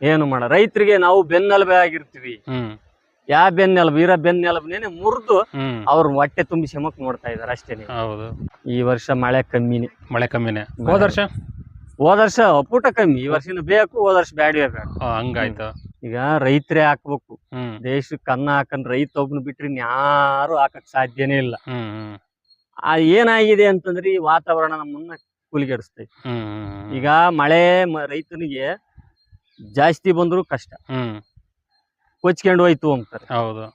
ಏನು ಮಾಡ. ರೈತರಿಗೆ ನಾವು ಬೆನ್ನೆಲುಬೆ ಆಗಿರ್ತೀವಿ. ಯಾ ಯಾವ ಬೆನ್ನೆಲುಬು ಇರೋ ಬೆನ್ನೆಲುಬನೇನೆ ಮುರಿದು ಅವ್ರ ಹೊಟ್ಟೆ ತುಂಬಿ ಶಮಕ್ ನೋಡ್ತಾ ಇದಾರೆ ಅಷ್ಟೇನೆ. ಹೌದು. ಈ ವರ್ಷ ಮಳೆ ಕಮ್ಮಿನೇ. ಮಳೆ ಕಮ್ಮಿನೇ. ಹೋದ ವರ್ಷ? ಹೋದ ವರ್ಷ ಪುಟ ಕಮ್ಮಿ. ಈ ವರ್ಷ ಬೇಕು ಹೋದ ವರ್ಷ ಬ್ಯಾಡವೇ ಬೇಡ ಹಂಗಾಯ್ತು. ಈಗ ರೈತರೇ ಹಾಕ್ಬೇಕು. ದೇಶಕ್ಕೆ ಅನ್ನ ಹಾಕಂದ್ ರೈತ ಒಬ್ನು ಬಿಟ್ರೆ ಯಾರು ಹಾಕಕ್ ಸಾಧ್ಯನೇ ಇಲ್ಲ. ಏನಾಗಿದೆ ಅಂತಂದ್ರೆ ಈ ವಾತಾವರಣ ನಮ್ಮನ್ನ ಕೂಲಿಗೆಡಿಸ್ತೈತಿ ಈಗ ಮಳೆ ರೈತನಿಗೆ ಜಾಸ್ತಿ ಬಂದ್ರು ಕಷ್ಟ. ಹ್ಮ್. ಕೊಚ್ಕೊಂಡು ಹೋಯ್ತು ಅಂತಾರೆ. ಹೌದು.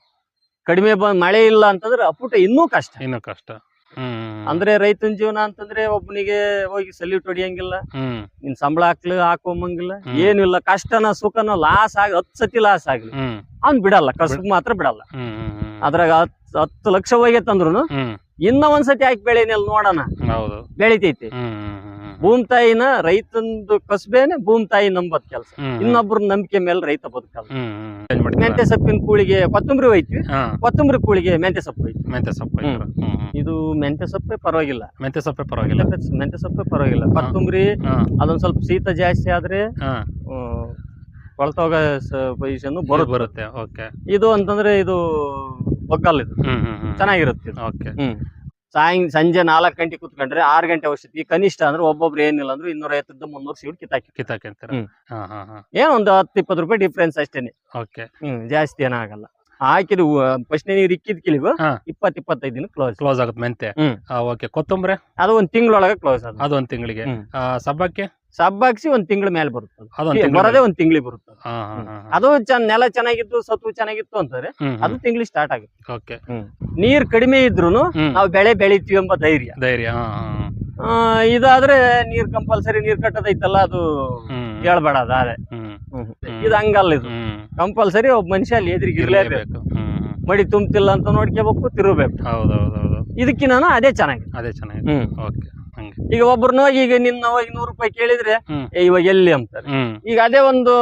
ಕಡಿಮೆ ಬಂದ್ ಮಳೆ ಇಲ್ಲ ಅಂತಂದ್ರೆ ಅಪುಟ ಇನ್ನೂ ಕಷ್ಟ. ಇನ್ನು ಕಷ್ಟ. ಹ್ಮ್ ಅಂದ್ರೆ ರೈತನ ಜೀವನ ಅಂತಂದ್ರೆ ಒಬ್ಬನಿಗೆ ಹೋಗಿ ಸಲ್ಯೂಟ್ ಹೊಡಿಯಂಗಿಲ್ಲ. ಹ್ಮ್. ನಿನ್ ಸಂಬಳ ಹಾಕ್ಲಿ ಹಾಕೊಂಬಂಗಿಲ್ಲ. ಹ್ಮ್. ಏನು ಇಲ್ಲ. ಕಷ್ಟನ ಸುಖನ ಲಾಸ್ ಆಗಿ ಹತ್ತು ಸತಿ ಲಾಸ್ ಆಗ್ಲಿ. ಹ್ಮ್. ಅವ್ನ್ ಬಿಡಲ್ಲ. ಕಷ್ಟ ಮಾತ್ರ ಬಿಡಲ್ಲ. ಹ್ಮ್ ಹ್ಮ್ ಹ್ಮ್ ಅದ್ರಾಗ ಹತ್ ಹತ್ತು ಲಕ್ಷ ಹೋಗೈತಂದ್ರು ಹ್ಮ್. ಇನ್ನ ಒಂದ್ಸತಿ ಹಾಕಿ ಬೆಳೆನೆಲ್ಲ ನೋಡೋಣ. ಹೌದು. ಬೆಳಿತೈತಿ. ಹ್ಮ್ ಹ್ಮ್ ಹ್ಮ್. ಭೂಮಿ ತಾಯಿನ ರೈತಂದು ಕಸಬೇನೆ ಭೂಮಿ ತಾಯಿ ನಂಬದ್ ಕೆಲಸ. ಇನ್ನೊಬ್ರ ನಂಬಿಕೆ ಮೇಲೆ ರೈತ ಬದುಕಲ್ಲ? ಮೆಂತ್ಯ ಸೊಪ್ಪಿನ ಕೂಳಿಗೆ ಕೊತ್ತಂಬರಿ ಹೋಯ್ತಿ ಕೊತ್ತಂಬರಿ ಕೂಳಿಗೆ ಮೆಂತೆ ಸೊಪ್ಪು ಹೋಯ್ತು ಮೆಂತ್ಯ ಸೊಪ್ಪು ಇದು ಮೆಂತೆ ಸೊಪ್ಪೆ ಪರವಾಗಿಲ್ಲ. ಮೆಂತೆ ಸೊಪ್ಪೆ ಪರವಾಗಿಲ್ಲ ಮೆಂತ್ಯ ಸೊಪ್ಪೆ ಪರವಾಗಿಲ್ಲ. ಕೊತ್ತಂಬರಿ ಅದೊಂದ್ ಸ್ವಲ್ಪ ಶೀತ ಜಾಸ್ತಿ ಆದ್ರೆ ಕೊಳ್ತೋಗ ಪೊಸಿಷನ್ ಬರೋದು ಬರುತ್ತೆ. ಓಕೆ. ಇದು ಅಂತಂದ್ರೆ ಇದು ಒಗ್ಗಲ್ಲ ಇದು. ಚೆನ್ನಾಗಿರುತ್ತೆ ಇದು. ಓಕೆ. ಸಾಯಂ ಸಂಜೆ ನಾಲ್ಕು ಗಂಟೆ ಕುತ್ಕೊಂಡ್ರೆ ಆರು ಗಂಟೆ ಔಷಧಿ ಕನಿಷ್ಠ ಅಂದ್ರೆ ಒಬ್ಬೊಬ್ರು ಏನಿಲ್ಲ ಅಂದ್ರೆ ಇನ್ನೂರ ಐವತ್ತರಿಂದ ಮುನ್ನೂರು ಸೀಟ್ ಕಿತ್ತಾಕಿ ಕಿತ್ತಾಕಿ ಅಂತೀರ ಹ್ಮ್. ಹಾ ಹಾ ಹಾ. ಏನೋ ಒಂದು ಹತ್ತು ಇಪ್ಪತ್ತು ರೂಪಾಯಿ ಡಿಫ್ರೆನ್ಸ್ ಅಷ್ಟೇನೆ. ಓಕೆ ಹ್ಮ್ ಜಾಸ್ತಿ ಏನಾಗಲ್ಲ ಹಾಕಿದ ಫಸ್ಟ್ ನೀರು ಇಕ್ಕಿದ ಕಿಲಿಗು ಹಾ. ಇಪ್ಪತ್ ಇಪ್ಪತ್ತೈದು ದಿನ ಕ್ಲೋಸ್ ಕ್ಲೋಸ್ ಆಗುತ್ತೆ ಮೆಂತೆ. ಹ್ಮ್. ಓಕೆ ಕೊತ್ತಂಬರಿ? ಅದು ಒಂದ್ ತಿಂಗಳೊಳಗೆ ಕ್ಲೋಸ್ ಅದು ಒಂದ್ ತಿಂಗಳಿಗೆ. ಹ್ಮ್. ಸಬ್ಬಕ್ಕೆ? ಸಬ್ಬಾಕ್ಸಿ ಒಂದ್ ತಿಂಗಳ ಮೇಲೆ ಬರುತ್ತೆ ಅದು. ಅದು ಬರೋದೇ ಒಂದ್ ತಿಂಗ್ಳಿಗೆ ಬರುತ್ತೆ ಅದು. ಅದು ನೆಲ ಚೆನ್ನಾಗಿತ್ತು ಸತ್ವ ಚೆನ್ನಾಗಿತ್ತು ಅಂತಾರೆ ಅದು ತಿಂಗ್ಳಿ ಸ್ಟಾರ್ಟ್ ಆಗುತ್ತೆ. ನೀರ್ ಕಡಿಮೆ ಇದ್ರು ನಾವು ಬೆಳೆ ಬೆಳಿತೀವಿ ಎಂಬ ಧೈರ್ಯ. ಧೈರ್ಯ ಇದಾದ್ರೆ ನೀರ್ ಕಂಪಲ್ಸರಿ ನೀರ್ ಕಟ್ಟದೈತಲ್ಲ ಅದು ಹೇಳ್ಬೇಡ ಹ್ಮ್. ಇದು ಹಂಗಲ್ಲ ಇದು. ಕಂಪಲ್ಸರಿ ಒಬ್ಬ ಮನುಷ್ಯ ಅಲ್ಲಿ ಎದುರಿಗೆ ಇರ್ಲೇಬೇಕು. ಮಡಿ ತುಂಬ್ತಿಲ್ಲ ಅಂತ ನೋಡ್ಕೋಬೇಕು ತಿರುಗಬೇಕು. ಇದಕ್ಕಿನ್ನ ಅದೇ ಚೆನ್ನಾಗಿ. ಅದೇ ಚೆನ್ನಾಗಿ ಈಗ ಒಬ್ರನ್ನ ಹೋಗಿ ಈಗ ನಿನ್ನ ಹೋಗಿ ನೂರು ರೂಪಾಯಿ ಕೇಳಿದ್ರೆ. ಏ, ಇವಾಗ ಎಲ್ಲಿ ಅಂತಾರೆ ಹ್ಮ್. ಈಗ ಅದೇ ಒಂದು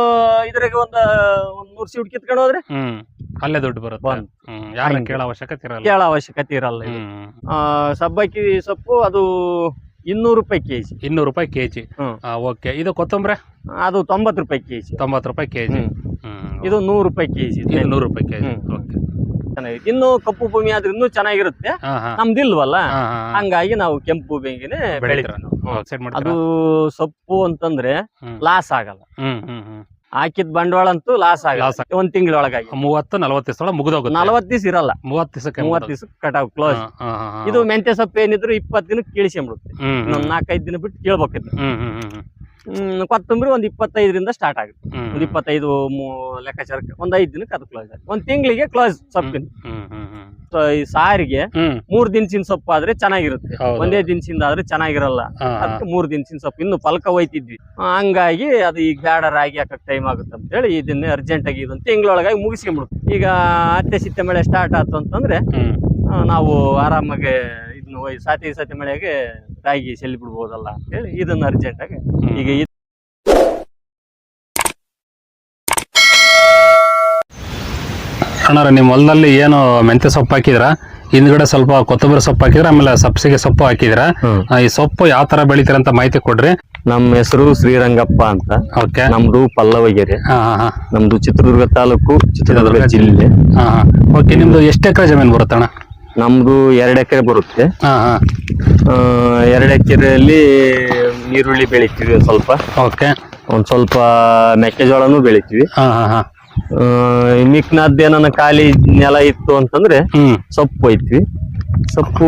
ಇದ್ರಾಗ ಒಂದು ಒಂದ್ ನೂರು ಸೀಟ್ ಕಿತ್ಕೊಂಡು ಹೋದ್ರೆ ಅಲ್ಲೇ ದುಡ್ಡು ಬರುತ್ತೆ. ಕೇಳ ಹ್ಮ್. ಯಾರನ್ನ ಹಂಗೆ. ಕೇಳೋ ಅವಶ್ಯಕತೆ ಇರಲ್ಲ. ಕೇಳೋ ಅವಶ್ಯಕತೆ ಇರಲ್ಲ ಇದು. ಹ್ಮ್. ಆ, ಸಬ್ಬಕ್ಕಿ ಸೊಪ್ಪು ಅದು ಇನ್ನೂರು ರೂಪಾಯಿ ಕೆಜಿ. ಇನ್ನೂರು ರೂಪಾಯಿ ಕೆಜಿ. ಹ್ಮ್. ಓಕೆ. ಇದು ಕೊತ್ತಂಬರಿ? ಅದು ತೊಂಬತ್ತು ರೂಪಾಯಿ ಕೆಜಿ. ತೊಂಬತ್ತು ರೂಪಾಯಿ ಕೆಜಿ. ಹ್ಮ್. ಇದು ನೂರು ರೂಪಾಯಿ ಕೆಜಿ. ಇದು ನೂರು ರೂಪಾಯಿ ಕೆಜಿ. ಹ್ಮ್. ಓಕೆ. ಚೆನ್ನಾಗಿ ಇನ್ನು ಕಪ್ಪು ಭೂಮಿ ಆದ್ರೆ ಇನ್ನೂ ಚೆನ್ನಾಗಿರುತ್ತೆ. ನಮ್ದಿಲ್ವಲ್ಲ ಹಂಗಾಗಿ ನಾವು ಕೆಂಪು ಭೂಮಿಗೆನೆ ಬೆಳಿತೀರ ಬೆಳಿತೀವಿ ಅದು ಸೊಪ್ಪು ಅಂತಂದ್ರೆ ಲಾಸ್ ಆಗಲ್ಲ. ಹಾಕಿದ ಬಂಡವಾಳ ಅಂತೂ ಲಾಸ್ ಆಗಲ್ಲ. ಒಂದ್ ತಿಂಗಳೊಳಗಾಗಿ. ಮೂವತ್ತು ನಲವತ್ತು ದಿವಸ ಮುಗಿದೋಗುತ್ತೆ. ನಲವತ್ತು ದಿವಸ ಇರಲ್ಲ. ಮೂವತ್ತು ದಿವಸಕ್ಕೆ ಮೂವತ್ತು ದಿವಸ ಕಟಾವ್ ಕ್ಲೋಸ್. ಇದು ಮೆಂತೆ ಸೊಪ್ಪು ಏನಿದ್ರು ಇಪ್ಪತ್ತು ದಿನಕ್ಕೆ ಕೀಳಿಸಿ ಬಿಡುತ್ತೆ ಹ್ಮ್. ಇನ್ನೊಂದ್ ನಾಲ್ಕೈದು ದಿನ ಬಿಟ್ಟು ಕೀಳ್ಬೇಕಿತ್ತು. ಕೊತ್ತಂಬರಿ ಒಂದ್ ಇಪ್ಪತ್ತೈದರಿಂದ ಸ್ಟಾರ್ಟ್ ಆಗುತ್ತೆ. ಒಂದ್ ಇಪ್ಪತ್ತೈದು ಲೆಕ್ಕಾಚಾರಕ್ಕೆ ಒಂದ್ ಐದ್ ದಿನಕ್ಕೆ ಅದು ಕ್ಲೋಸ್ ಆಗುತ್ತೆ. ಒಂದ್ ತಿಂಗಳಿಗೆ ಕ್ಲೋಸ್ ಸೊಪ್ಪಿನ. ಈ ಸಾರಿಗೆ ಮೂರ್ ದಿನಸಿನ ಸೊಪ್ಪು ಆದ್ರೆ ಚೆನ್ನಾಗಿರುತ್ತೆ. ಒಂದೇ ದಿನಸಿಂದ ಆದ್ರೆ ಚೆನ್ನಾಗಿರಲ್ಲ. ಅದಕ್ಕೆ ಮೂರ್ ದಿನಸಿನ ಸೊಪ್ಪು. ಇನ್ನು ಫಲಕ ಹೋಯ್ತಿದ್ವಿ. ಹಂಗಾಗಿ ಅದು ಈಗ ಬೇಡ ರಾಗಿ ಹಾಕಕ್ ಟೈಮ್ ಆಗುತ್ತೆ ಅಂತ ಹೇಳಿ ಇದನ್ನ ಅರ್ಜೆಂಟ್ ಆಗಿ ಇದೊಂದು ತಿಂಗಳೊಳಗಾಗಿ ಮುಗಿಸ್ಕೊಂಡ್ಬಿಡುತ್ತೆ ಈಗ ಅತ್ತೆ ಸಿತ್ತೆ ಮಳೆ ಸ್ಟಾರ್ಟ್ ಆಯ್ತು ಅಂತಂದ್ರೆ ನಾವು ಆರಾಮಾಗಿ ಇದನ್ನ ಸಾತಿ ಸತಿ ಮಳೆಗೆ ರಾಗಿ ಚೆಲ್ಲಿ ಬಿಡ್ಬೋದಲ್ಲ ಅಂತ ಹೇಳಿ ಇದನ್ನ ಅರ್ಜೆಂಟ್ ಆಗಿ ಈಗ ಇದ್- ಅಣ್ಣಾರ ನಿಮ್ಮ ಹೊಲದಲ್ಲಿ ಏನು ಮೆಂತ್ಯ ಸೊಪ್ಪು ಹಾಕಿದ್ರ? ಹಿಂದ್ಗಡೆ ಸ್ವಲ್ಪ ಕೊತ್ತಂಬರಿ ಸೊಪ್ಪು ಹಾಕಿದ್ರ? ಆಮೇಲೆ ಸಬ್ಸಿಗೆ ಸೊಪ್ಪು ಹಾಕಿದ್ರ? ಈ ಸೊಪ್ಪು ಯಾವ ತರ ಬೆಳಿತೀರ ಅಂತ ಮಾಹಿತಿ ಕೊಡ್ರಿ. ನಮ್ಮ ಹೆಸರು ಶ್ರೀರಂಗಪ್ಪ ಅಂತ. ಓಕೆ. ನಮ್ದು ಪಲ್ಲವಗೆರೆ. ಹಾ ಹಾ ಹಾ. ನಮ್ದು ಚಿತ್ರದುರ್ಗ ತಾಲೂಕು ಚಿತ್ರದುರ್ಗ ಜಿಲ್ಲೆ. ಹಾ ಹಾ. ಓಕೆ ನಿಮ್ದು ಎಷ್ಟು ಎಕರೆ ಜಮೀನು ಬರುತ್ತೆ ಅಣ್ಣ? ನಮ್ದು ಎರಡ್ ಎಕರೆ ಬರುತ್ತೆ. ಹಾ ಎರಡ್ ಎಕರೆಯಲ್ಲಿ ಈರುಳ್ಳಿ ಬೆಳಿತೀವಿ ಒಂದ್ ಸ್ವಲ್ಪ. ಓಕೆ. ಒಂದ್ ಸ್ವಲ್ಪ ಮೆಕ್ಕೆಜೋಳನೂ ಬೆಳಿತೀವಿ. ಹಾ ಹಾ ಹಾ. ಆ, ಮಿಕ್ನಾದ್ದೇನ ಖಾಲಿ ನೆಲ ಇತ್ತು ಅಂತಂದ್ರೆ ಹ್ಮ್. ಸೊಪ್ಪು ಒಯ್ತೀವಿ. ಸೊಪ್ಪು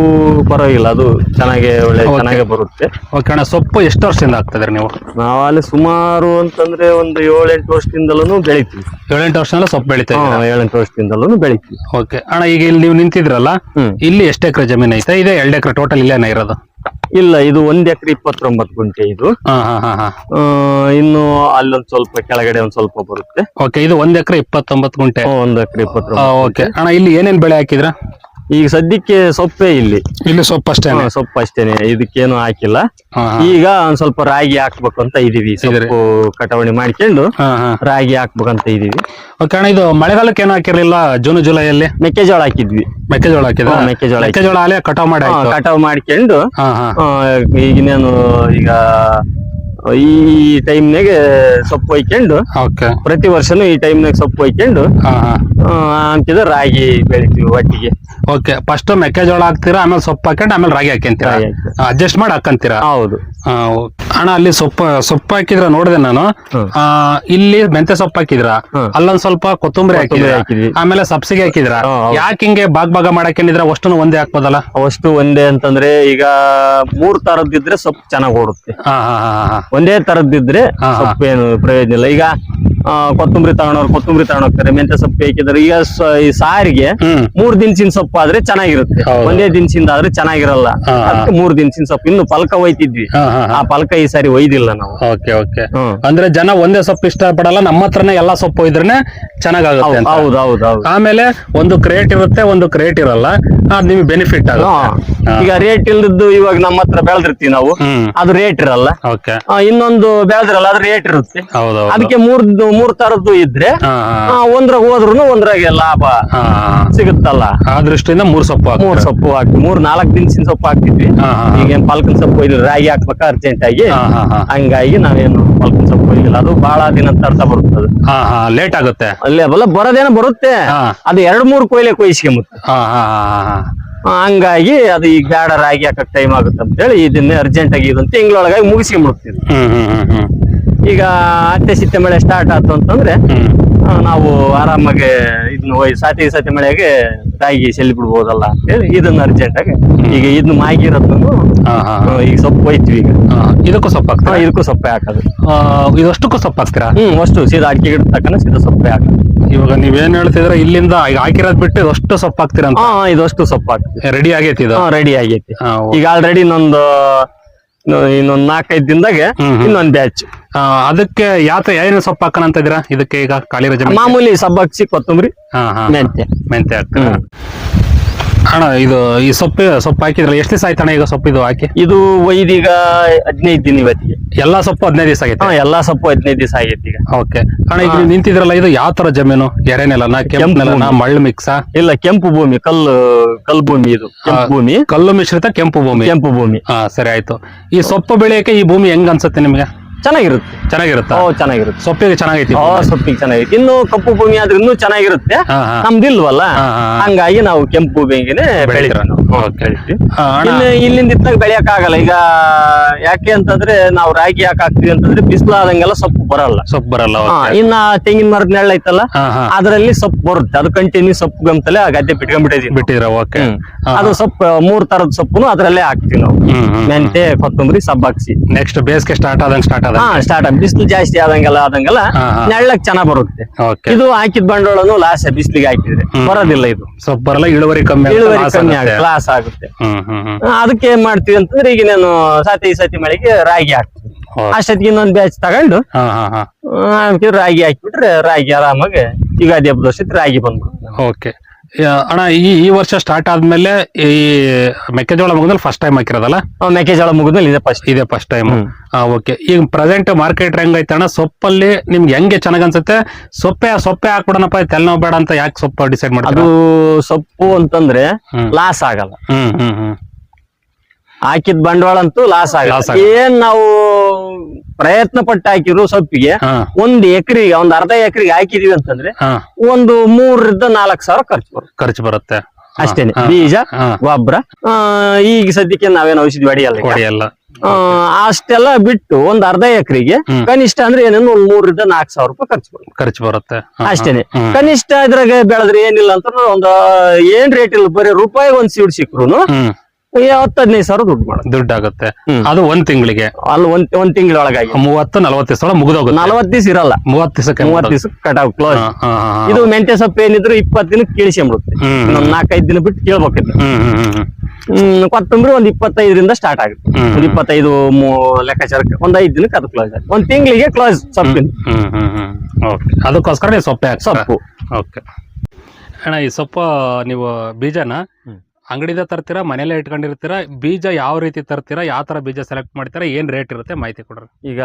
ಪರವಾಗಿಲ್ಲ ಅದು ಚೆನ್ನಾಗೆ ಒಳ್ಳೆ Okay. ಚೆನ್ನಾಗೆ ಬರುತ್ತೆ. ಓಕೆ ಅಣ್ಣ ಸೊಪ್ಪು ಎಷ್ಟು ವರ್ಷದಿಂದ ಹಾಕ್ತಿದ್ರಿ ನೀವು? ನಾವಲ್ಲಿ ಸುಮಾರು ಅಂತಂದ್ರೆ ಒಂದು ಏಳೆಂಟು ವರ್ಷದಿಂದಲೂ ಬೆಳಿತೀವಿ. ಏಳೆಂಟು ವರ್ಷದಿಂದ ಸೊಪ್ಪು ಬೆಳಿತಾ ಹಾ, ಇದ್ದೀರಾ? ಏಳೆಂಟು ವರ್ಷದಿಂದಲೂ ಬೆಳಿತೀವಿ. ಓಕೆ ಅಣ್ಣ ಈಗ ಇಲ್ಲಿ ನೀವು ನಿಂತಿದ್ರಲ್ಲ ಹ್ಮ್. ಇಲ್ಲಿ ಎಷ್ಟು ಎಕರೆ ಜಮೀನು ಐತೆ? ಇದೆ ಎರಡು ಎಕರೆ ಟೋಟಲ್ ಇಲ್ಲೇನ ಇರೋದು? ಇಲ್ಲ ಇದು ಒಂದ್ ಎಕರೆ ಇಪ್ಪತ್ತೊಂಬತ್ತು ಗುಂಟೆ ಇದು. ಹಾ ಹಾ ಹಾ ಹಾ. ಆ, ಇನ್ನು ಅಲ್ಲೊಂದ್ ಸ್ವಲ್ಪ ಕೆಳಗಡೆ ಒಂದ್ ಸ್ವಲ್ಪ ಬರುತ್ತೆ. ಓಕೆ ಇದು ಒಂದ್ ಎಕರೆ ಇಪ್ಪತ್ತೊಂಬತ್ತು ಗುಂಟೆ. ಆ, ಒಂದ್ ಎಕರೆ ಇಪ್ಪತ್ತೊಂಬತ್ತು ಓಕೆ ಅಣ್ಣ ಇಲ್ಲಿ ಏನೇನ್ ಬೆಳೆ ಹಾಕಿದ್ರ? ಈಗ ಸದ್ಯಕ್ಕೆ ಸೊಪ್ಪೆ ಇಲ್ಲಿ. ಇಲ್ಲಿ ಸೊಪ್ಪು ಅಷ್ಟೇ ಸೊಪ್ಪು ಅಷ್ಟೇನೆ. ಇದಕ್ಕೇನು ಹಾಕಿಲ್ಲ. ಈಗ ಒಂದ್ ಸ್ವಲ್ಪ ರಾಗಿ ಹಾಕ್ಬೇಕು ಅಂತ ಇದೀವಿ ಸೊಪ್ಪು ಕಟಾವಣೆ ಮಾಡ್ಕೊಂಡು ರಾಗಿ ಹಾಕ್ಬೇಕಂತ ಇದೀವಿ ಕಾರಣ ಇದು ಮಳೆಗಾಲಕ್ಕೆ ಏನು ಹಾಕಿರ್ಲಿಲ್ಲ? ಜೂನ್ ಜುಲೈಯಲ್ಲಿ? ಮೆಕ್ಕೆಜೋಳ ಹಾಕಿದ್ವಿ. ಮೆಕ್ಕೆಜೋಳ ಹಾಕಿದ್ರ? ಮೆಕ್ಕೆಜೋಳ ಮೆಕ್ಕೆಜೋಳ ಅಲ್ಲೇ ಕಟಾವ್ ಮಾಡಿ ಕಟಾವ್ ಮಾಡ್ಕೊಂಡು ಈಗಿನೇನು ಈಗ ಈ ಟೈಮ್ನಾಗ ಸೊಪ್ಪು ಹೊಯ್ಕೊಂಡು ಓಕೆ. ಪ್ರತಿ ವರ್ಷನು ಈ ಟೈಮ್ನಾಗ ಸೊಪ್ಪು ಒಯ್ಕೊಂಡು ಹಾ ಹಾ. ಆ, ಅಂತಿದ್ರೆ ರಾಗಿ ಬೆಳಿತೀವಿ ಒಟ್ಟಿಗೆ. ಓಕೆ ಫಸ್ಟ್ ಮೆಕ್ಕೆಜೋಳ ಹಾಕ್ತೀರಾ ಆಮೇಲೆ ಸೊಪ್ಪು ಹಾಕೊಂಡು ಆಮೇಲೆ ರಾಗಿ ಹಾಕ್ಯಂತೀರಾ ರಾಗಿ ಅಡ್ಜಸ್ಟ್ ಮಾಡಿ ಹಾಕಂತೀರಾ ಹೌದು. ಆ, ಓ- ಅಣ್ಣ ಅಲ್ಲಿ ಸೊಪ್ಪು ಸೊಪ್ಪು ಹಾಕಿದ್ರ ನೋಡಿದೆ ನಾನು. ಹ್ಮ್. ಆ, ಇಲ್ಲಿ ಮೆಂತೆ ಸೊಪ್ಪು ಹಾಕಿದ್ರ? ಹ್ಮ್. ಅಲ್ಲೊಂದ್ ಸ್ವಲ್ಪ ಕೊತ್ತಂಬರಿ ಹಾಕಿದ್ರೆ? ಹಾಕಿದ್ವಿ. ಆಮೇಲೆ ಸಬ್ಸಿಗೆ ಹಾಕಿದ್ರ? ಹೌದು. ಯಾಕೆ ಹಿಂಗೆ ಭಾಗ ಭಾಗ ಮಾಡಾಕೊಂಡಿದ್ರ ಅಷ್ಟನ್ನು ಒಂದೇ ಹಾಕ್ಬೋದಲ್ಲ? ಅವಷ್ಟು ಒಂದೇ ಅಂತಂದ್ರೆ ಈಗ ಮೂರ್ ತರದ್ದಿದ್ರೆ ಸೊಪ್ಪು ಚೆನ್ನಾಗಿ ಓಡುತ್ತೆ. ಹಾ ಹಾ ಹಾ ಹಾ. ಒಂದೇ ತರದ್ದಿದ್ರೆ. ಸೊಪ್ಪು ಏನು ಪ್ರಯೋಜನ ಇಲ್ಲ ಈಗ ಕೊತ್ತಂಬರಿ ತಗೊಂಡವ್ರು ಕೊತ್ತಂಬರಿ ತಗೊಂಡೋಗ್ತಾರೆ ಮೆಂತ್ಯ ಸೊಪ್ಪು ಬೇಕಿದ್ರೆ ಈಗ ಈ ಸಾರಿಗೆ ಮೂರ್ ದಿನಸಿನ ಸೊಪ್ಪು ಆದ್ರೆ ಚೆನ್ನಾಗಿರುತ್ತೆ. ಒಂದೇ ದಿನಸಿಂದ ಆದ್ರೆ ಚೆನ್ನಾಗಿರಲ್ಲ. ಅದಕ್ಕೆ ಮೂರ್ ದಿನಸಿನ ಸೊಪ್ಪು. ಇನ್ನು ಪಲ್ಕ ಒಯ್ತಿದ್ವಿ. ಆ ಪಲ್ಕ ಈ ಸಾರಿ ಒಯ್ದಿಲ್ಲ ನಾವು. Okay okay. ಅಂದ್ರೆ ಜನ ಒಂದೇ ಸೊಪ್ಪು ಇಷ್ಟ ಪಡಲ್ಲ ನಮ್ಮ ಹತ್ರನೇ ಎಲ್ಲಾ ಸೊಪ್ಪು ಇದ್ರೆ ಚೆನ್ನಾಗಾಗುತ್ತೆ ಹೌದು ಹೌದು ಹೌದು ಹೌದು. ಆಮೇಲೆ ಒಂದು ಕ್ರೇಟ್ ಇರುತ್ತೆ ಒಂದು ಕ್ರೇಟ್ ಇರಲ್ಲ. ಅದ್ ನಿಮ್ಗೆ ಬೆನಿಫಿಟ್. ಆಗುತ್ತೆ. ಈಗ ರೇಟ್ ಇಲ್ದಿದ್ದು ಇವಾಗ ನಮ್ಮ ಹತ್ರ ಬೆಳೆದಿರ್ತೀವಿ ನಾವು. ಅದು ರೇಟ್ ಇರಲ್ಲ. ಇನ್ನೊಂದು ಬೆಳೆದಿರಲ್ಲ ಅದು ರೇಟ್ ಇರುತ್ತೆ. ಅದಕ್ಕೆ ಮೂರ್ ಮೂರ್ ತರದ್ದು ಇದ್ರೆ ಒಂದ್ರಾಗ ಹೋದ್ರು ಒಂದ್ರಾಗೆ ಲಾಭ ಸಿಗುತ್ತಲ್ಲ. ಆ ದೃಷ್ಟಿಯಿಂದ ಮೂರ್ ಸೊಪ್ಪು. ಮೂರ್ ಸೊಪ್ಪು ಹಾಕಿ ಮೂರ್ ನಾಲ್ಕ್ ದಿನಸಿನ ಸೊಪ್ಪು ಹಾಕ್ತಿದ್ವಿ. ಈಗೇನ್ ಪಲ್ಕನ್ ಸೊಪ್ಪು ಇಲ್ಲಿ ರಾಗಿ ಹಾಕ್ಬೇಕ ಅರ್ಜೆಂಟ್ ಆಗಿ. ಹಂಗಾಗಿ ನಾವೇನು ಪಾಲ್ಕನ್ ಸೊಪ್ಪು ಇಲ್ಲ ಅದು ಬಹಳ ದಿನ ತರ್ತಾ ಬರುತ್ತದೆ. ಲೇಟ್ ಆಗುತ್ತೆ. ಅಲ್ಲೇ ಬಲ್ಲ ಬರೋದೇನೋ ಬರುತ್ತೆ. ಅದ್ ಎರಡ್ ಮೂರ್ ಕೊಯ್ಲೆ ಕೊಯ್ಸ್ಕೊಂಬುತ್ತೆ ಹಂಗಾಗಿ ಅದು ಈಗ ಬೇಡ ರಾಗಿ ಹಾಕಕ್ ಟೈಮ್ ಆಗುತ್ತೆ ಅಂತ ಹೇಳಿ ಇದನ್ನೇ ಅರ್ಜೆಂಟ್ ಆಗಿ ಇದಂತ ತಿಂಗಳೊಳಗಾಗಿ ಮುಗಿಸ್ಕೊಂಡ್ಬಿಡ್ತೀವಿ ಈಗ ಅತ್ತೆ ಸಿತ್ತೆ ಮಳೆ ಸ್ಟಾರ್ಟ್ ಆಯ್ತು ಅಂತಂದ್ರೆ ನಾವು ಆರಾಮಾಗಿ ಇದನ್ನ ಒಯ್ ಸಾತಿ ಸಾತಿ ಮಳೆಗೆ ರಾಗಿ ಚೆಲ್ಲಿ ಬಿಡ್ಬೋದಲ್ಲ ಅಂತ ಹೇಳಿ ಇದನ್ನ ಅರ್ಜೆಂಟ್ ಆಗಿ ಈಗ ಇದನ್ನ ಮಾಗಿರೋದು ಈಗ ಸೊಪ್ಪು ಒಯ್ತೀವಿ ಈಗ. ಇದಕ್ಕೂ ಸೊಪ್ಪು ಹಾಕ್ತಾ ಇದಕ್ಕೂ ಸೊಪ್ಪೆ ಹಾಕೋದು. ಇದಷ್ಟಕ್ಕೂ ಸೊಪ್ಪು ಹಾಕ್ತೀರಾ? ಹ್ಮ್ ಅಷ್ಟು ಸೀದಾ ಅಡಿಕೆ ಗಿಡ ತಕ್ಕನ ಸೀದಾ ಸೊಪ್ಪೆ ಹಾಕೋದು. ಇವಾಗ ನೀವೇನ್ ಹೇಳ್ತಿದ್ರೆ ಇಲ್ಲಿಂದ ಈಗ ಹಾಕಿರೋದ್ ಬಿಟ್ಟು ಇದಷ್ಟು ಸೊಪ್ಪು ಹಾಕ್ತೀರಾ ಅಂತ? ಹಾ ಇದಷ್ಟು ಸೊಪ್ಪು ಹಾಕ್ತೀವಿ. ರೆಡಿ ಆಗೈತಿ ಇದು? ರೆಡಿ ಆಗೈತಿ. ಈಗ ಆಲ್ರೆಡಿ ಇನ್ನೊಂದು ಇನ್ನೊಂದ್ ನಾಲ್ಕೈದು ದಿನದಾಗ. ಇನ್ನೊಂದ್ ಬ್ಯಾಚ್ ಆ, ಅದಕ್ಕೆ ಯಾತ ಏನ ಸೊಪ್ಪು ಹಾಕೋಣ ಅಂತ ಇದೀರಾ ಇದಕ್ಕೆ ಈಗ ಖಾಲಿ ರಜೆ ಮಾಮೂಲಿ ಸಬ್ಬಕ್ಸಿ ಕೊತ್ತಂಬರಿ ಹಾ ಹಾ ಮೆಂತ್ಯ. ಮೆಂತೆ ಹಾಕ್ತೀರಾ. ಅಣ್ಣ ಇದು ಈ ಸೊಪ್ಪು ಸೊಪ್ಪು ಹಾಕಿದ್ರಲ್ಲ ಎಷ್ಟು ದಿವಸ ಆಯ್ತಣ್ಣ ಈಗ ಸೊಪ್ಪು ಇದು ಹಾಕಿ? ಇದು ಒಯ್ದೀಗ ಹದಿನೈದು ದಿನ ಇವತ್ತಿಗೆ. ಎಲ್ಲಾ ಸೊಪ್ಪು ಹದಿನೈದು ದಿವಸ ಆಗೈತೆ? ಹಾ ಎಲ್ಲಾ ಸೊಪ್ಪು ಹದಿನೈದು ದಿವಸ ಆಗೈತಿ ಈಗ. ಓಕೆ. ಅಣ್ಣ ಇದು ನೀವು ನಿಂತಿದ್ರಲ್ಲ ಇದು ಯಾವ ತರ ಜಮೀನು? ಎರೆ ನಾ ಕೆಂಪು ಕೆಂಪು ನೆಲನ ಭೂಮಿ. ಮಳ್ಳು ಮಿಕ್ಸಾ ಇಲ್ಲ ಕೆಂಪು ಭೂಮಿ ಕಲ್ಲು ಕಲ್ಲು ಭೂಮಿ ಇದು. ಕೆಂಪು ಭೂಮಿ. ಕಲ್ಲು ಮಿಶ್ರಿತ ಕೆಂಪು ಭೂಮಿ. ಕೆಂಪು ಭೂಮಿ. ಹಾ ಸರಿ ಆಯ್ತು. ಈ ಸೊಪ್ಪು ಬೆಳೆಯಕ್ಕೆ ಈ ಭೂಮಿ ಹೆಂಗ್ ಅನ್ಸುತ್ತೆ ನಿಮ್ಗೆ? ಚೆನ್ನಾಗಿರುತ್ತೆ. ಚೆನ್ನಾಗಿರುತ್ತೆ? ಓ ಚೆನ್ನಾಗಿರುತ್ತೆ. ಸೊಪ್ಪಿಗೆ ಚೆನ್ನಾಗೈತಿ ಓ ಸೊಪ್ಪಿಗೆ ಚೆನ್ನಾಗೈತಿ. ಇನ್ನು ಕಪ್ಪು ಭೂಮಿ ಆದ್ರೆ ಇನ್ನೂ ಚೆನ್ನಾಗಿರುತ್ತೆ. ನಮ್ದಿಲ್ವಲ್ಲ. ಹಂಗಾಗಿ ನಾವು ಕೆಂಪು ಭೂಮಿಗೆನೆ ಬೆಳಿತೀರ ಬೆಳಿತೀವಿ. ಇನ್ನು ಇಲ್ಲಿಂದ ಇತ್ತಾಗ ಬೆಳೆಯಕ್ ಆಗಲ್ಲ ಈಗ ಯಾಕೆ ಅಂತಂದ್ರೆ ನಾವು ರಾಗಿ ಯಾಕೆ ಹಾಕ್ತಿವಿ ಅಂತಂದ್ರೆ ಬಿಸಿಲು ಆದಂಗೆಲ್ಲ ಸೊಪ್ಪು ಬರಲ್ಲ. ಸೊಪ್ಪು ಬರಲ್ಲ ಇನ್ನ ತೆಂಗಿನ ಮರದ ನೆರಳು ಐತಲ್ಲ ಅದರಲ್ಲಿ ಸೊಪ್ಪು ಬರುತ್ತೆ. ಅದು ಕಂಟಿನ್ಯೂ ಸೊಪ್ಪು ಗಂತಲೆ ಆ ಗದ್ದೆ ಬಿಟ್ಕೊಂಡ್ಬಿಟ್ಟಿದ್ವಿ ಬಿಟ್ಟಿದ್ರ ಓಕೆ. ಅದು ಸೊಪ್ಪು ಮೂರ್ ತರದ ಸೊಪ್ಪುನು ಅದ್ರಲ್ಲೇ ಹಾಕ್ತಿವಿ ನಾವು. ಮೆಂತೆ ಕೊತ್ತಂಬರಿ ಸಬ್ಬಾಕ್ಸಿ ನೆಕ್ಸ್ಟ್ ಬೇಸಿಗೆ ಸ್ಟಾರ್ಟ್ ಆದಂಗೆ ಸ್ಟಾರ್ಟ್ ಹಾ ಸ್ಟಾರ್ಟ್ ಬಿಸಿಲು ಜಾಸ್ತಿ ಆದಂಗೆಲ್ಲ ಆದಂಗೆಲ್ಲ. ನೆಳ್ಳಕ್ ಚೆನ್ನಾಗ್ ಬರುತ್ತೆ. ಇದು ಹಾಕಿದ ಬಂಡವಾಳನು ಲಾಸ್ ಬಿಸಿಲಿಗೆ ಹಾಕಿದ್ರೆ. ಬರೋದಿಲ್ಲ ಇದು. ಸ್ವಲ್ಪ ಬರಲ್ಲ ಇಳುವರಿ ಕಮ್ಮಿ ಇಳುವರಿ ಕಮ್ಮಿ ಆಗುತ್ತೆ. ಲಾಸ್ ಆಗುತ್ತೆ. ಅದಕ್ಕೆ ಏನ್ ಮಾಡ್ತೀವಿ ಅಂತಂದ್ರೆ ಈಗ ನಾನು ಸತಿ ಸತಿ ಮಳೆಗೆ ರಾಗಿ ಹಾಕ್ತೀನಿ. ಅಷ್ಟೊತ್ತಿಗೆ ಇನ್ನೊಂದ್ ಬ್ಯಾಚ್ ತಗೊಂಡು ರಾಗಿ ಹಾಕಿಬಿಟ್ರೆ ರಾಗಿ ಆರಾಮಾಗಿ ಯುಗಾದಿ ಹಬ್ಬದ ವರ್ಷಕ್ಕೆ ರಾಗಿ ಬಂದ್ಬಿಡುತ್ತೆ. ಓಕೆ ಅಣ್ಣ ಈ ಈ ವರ್ಷ ಸ್ಟಾರ್ಟ್ ಆದ್ಮೇಲೆ ಈ ಮೆಕ್ಕೆಜೋಳ ಮುಗಿದ್ಮೇಲೆ ಫಸ್ಟ್ ಟೈಮ್ ಹಾಕಿರೋದಲ್ಲ? ಮೆಕ್ಕೆಜೋಳ ಮುಗಿದ್ಮೇಲೆ ಇದೆ ಫಸ್ಟ್ ಇದೆ ಫಸ್ಟ್ ಟೈಮ್. ಓಕೆ ಈಗ ಪ್ರೆಸೆಂಟ್ ಮಾರ್ಕೆಟ್ ಹೆಂಗೈತೆ ಅಣ್ಣ? ಸೊಪ್ಪಲ್ಲಿ ನಿಮ್ಗೆ ಹೆಂಗೆ ಚೆನ್ನಾಗ್ ಅನ್ಸುತ್ತೆ? ಸೊಪ್ಪೆ ಸೊಪ್ಪೆ ಹಾಕ್ಬಿಡೋಣಪ್ಪ ತಲೆನೋವು ಬೇಡ ಅಂತ ಯಾಕೆ ಸೊಪ್ಪು ಡಿಸೈಡ್ ಅದು ಸೊಪ್ಪು ಅಂತಂದ್ರೆ ಲಾಸ್ ಆಗಲ್ಲ. ಹ್ಮ್ ಹ್ಮ್ ಹ್ಮ್. ಹಾಕಿದ ಬಂಡವಾಳ ಅಂತೂ ಲಾಸ್ ಆಗಲ್ಲ. ಏನ್ ನಾವು ಪ್ರಯತ್ನ ಪಟ್ಟು ಹಾಕಿರೋ ಸೊಪ್ಪಿಗೆ ಒಂದ್ ಎಕರೆಗೆ ಒಂದ್ ಅರ್ಧ ಎಕರೆಗೆ ಹಾಕಿದೀವಿ ಅಂತಂದ್ರೆ ಒಂದು ಮೂರರಿಂದ ನಾಲ್ಕು ಸಾವಿರ ಖರ್ಚು ಬರುತ್ತೆ. ಖರ್ಚು ಬರುತ್ತೆ. ಅಷ್ಟೇನೆ. ಬೀಜ ಗೊಬ್ಬರ ಈಗ ಸದ್ಯಕ್ಕೆ ನಾವೇನು ಔಷಧಿ ಹೊಡಿಯಲ್ಲ. ಹೊಡೆಯಲ್ಲ. ಅಷ್ಟೆಲ್ಲ ಬಿಟ್ಟು ಒಂದ್ ಅರ್ಧ ಎಕರೆಗೆ ಕನಿಷ್ಠ ಅಂದ್ರೆ ಏನೇನು ಒಂದ್ ಮೂರರಿಂದ ನಾಲ್ಕು ಸಾವಿರ ರೂಪಾಯಿ ಖರ್ಚು ಬರುತ್ತೆ. ಖರ್ಚು ಬರುತ್ತೆ. ಅಷ್ಟೇನೆ. ಕನಿಷ್ಠ ಇದ್ರಾಗ ಬೆಳೆದ್ರೆ ಏನಿಲ್ಲ ಅಂತ ಒಂದ್ ಏನ್ ರೇಟ್ ಇಲ್ಲ ಬರೀ ರೂಪಾಯಿ ಒಂದ್ ಸೀಡ್ ಸಿಕ್ರು ಹತ್ತು ಹದಿನೈದು ಸಾವಿರ ದುಡ್ಡು ಮಾಡೋದು. ದುಡ್ಡಾಗುತ್ತೆ. ಅದು ಒಂದ್ ತಿಂಗಳಿಗೆ. ಅಲ್ಲಿ ಒಂದ್ ಒಂದ್ ತಿಂಗಳೊಳಗಾಗಿ. ಮೂವತ್ತು ನಲವತ್ತು ದಿವಸ ಮುಗಿದೋಗುತ್ತೆ. ನಲವತ್ತು ದಿವಸ ಇರಲ್ಲ. ಮೂವತ್ತು ದಿವಸಕ್ಕೆ ಮೂವತ್ತು ದಿವಸ ಕಟಾವ್ ಕ್ಲೋಸ್. ಇದು ಮೆಂತೆ ಸೊಪ್ಪು ಏನಿದ್ರು ಇಪ್ಪತ್ತು ದಿನಕ್ಕೆ ಕೀಳಿಸ್ಕೊಂಡ್ಬಿಡುತ್ತೆ. ಹ್ಮ್. ಇನ್ನೊಂದ್ ನಾಲ್ಕೈದು ದಿನ ಬಿಟ್ಟು ಕೇಳ್ಬೇಕಿತ್ತು. ಹ್ಮ್ ಕೊತ್ತಂಬ್ರಿ ಒಂದ್ ಇಪ್ಪತ್ತೈದರಿಂದ ಸ್ಟಾರ್ಟ್ ಆಗುತ್ತೆ. ಒಂದ್ ಇಪ್ಪತ್ತೈದು ಮೂ- ಲೆಕ್ಕಾಚಾರಕ್ಕೆ ಒಂದ್ ಐದು ದಿನಕ್ಕೆ ಅದು ಕ್ಲೋಸ್ ಆಗುತ್ತೆ. ಒಂದ್ ತಿಂಗಳಿಗೆ ಕ್ಲೋಸ್ ಸೊಪ್ಪಿನ. ಅದಕ್ಕೋಸ್ಕರ ನೀವು ಸೊಪ್ಪೆ ಸೊಪ್ಪು. ಓಕೆ ಅಣ್ಣ ಈ ಸೊಪ್ಪು ನೀವು ಬೀಜನ. ಅಂಗಡಿದ ತರ್ತೀರಾ ಮನೇಲೆ ಇಟ್ಕೊಂಡಿರ್ತೀರಾ ಬೀಜ ಯಾವ ರೀತಿ ತರ್ತೀರಾ ಯಾವ ತರ ಬೀಜ ಸೆಲೆಕ್ಟ್ ಮಾಡ್ತೀರಾ ಏನ್ ರೇಟ್ ಇರುತ್ತೆ ಮಾಹಿತಿ ಕೊಡ್ರಿ. ಈಗ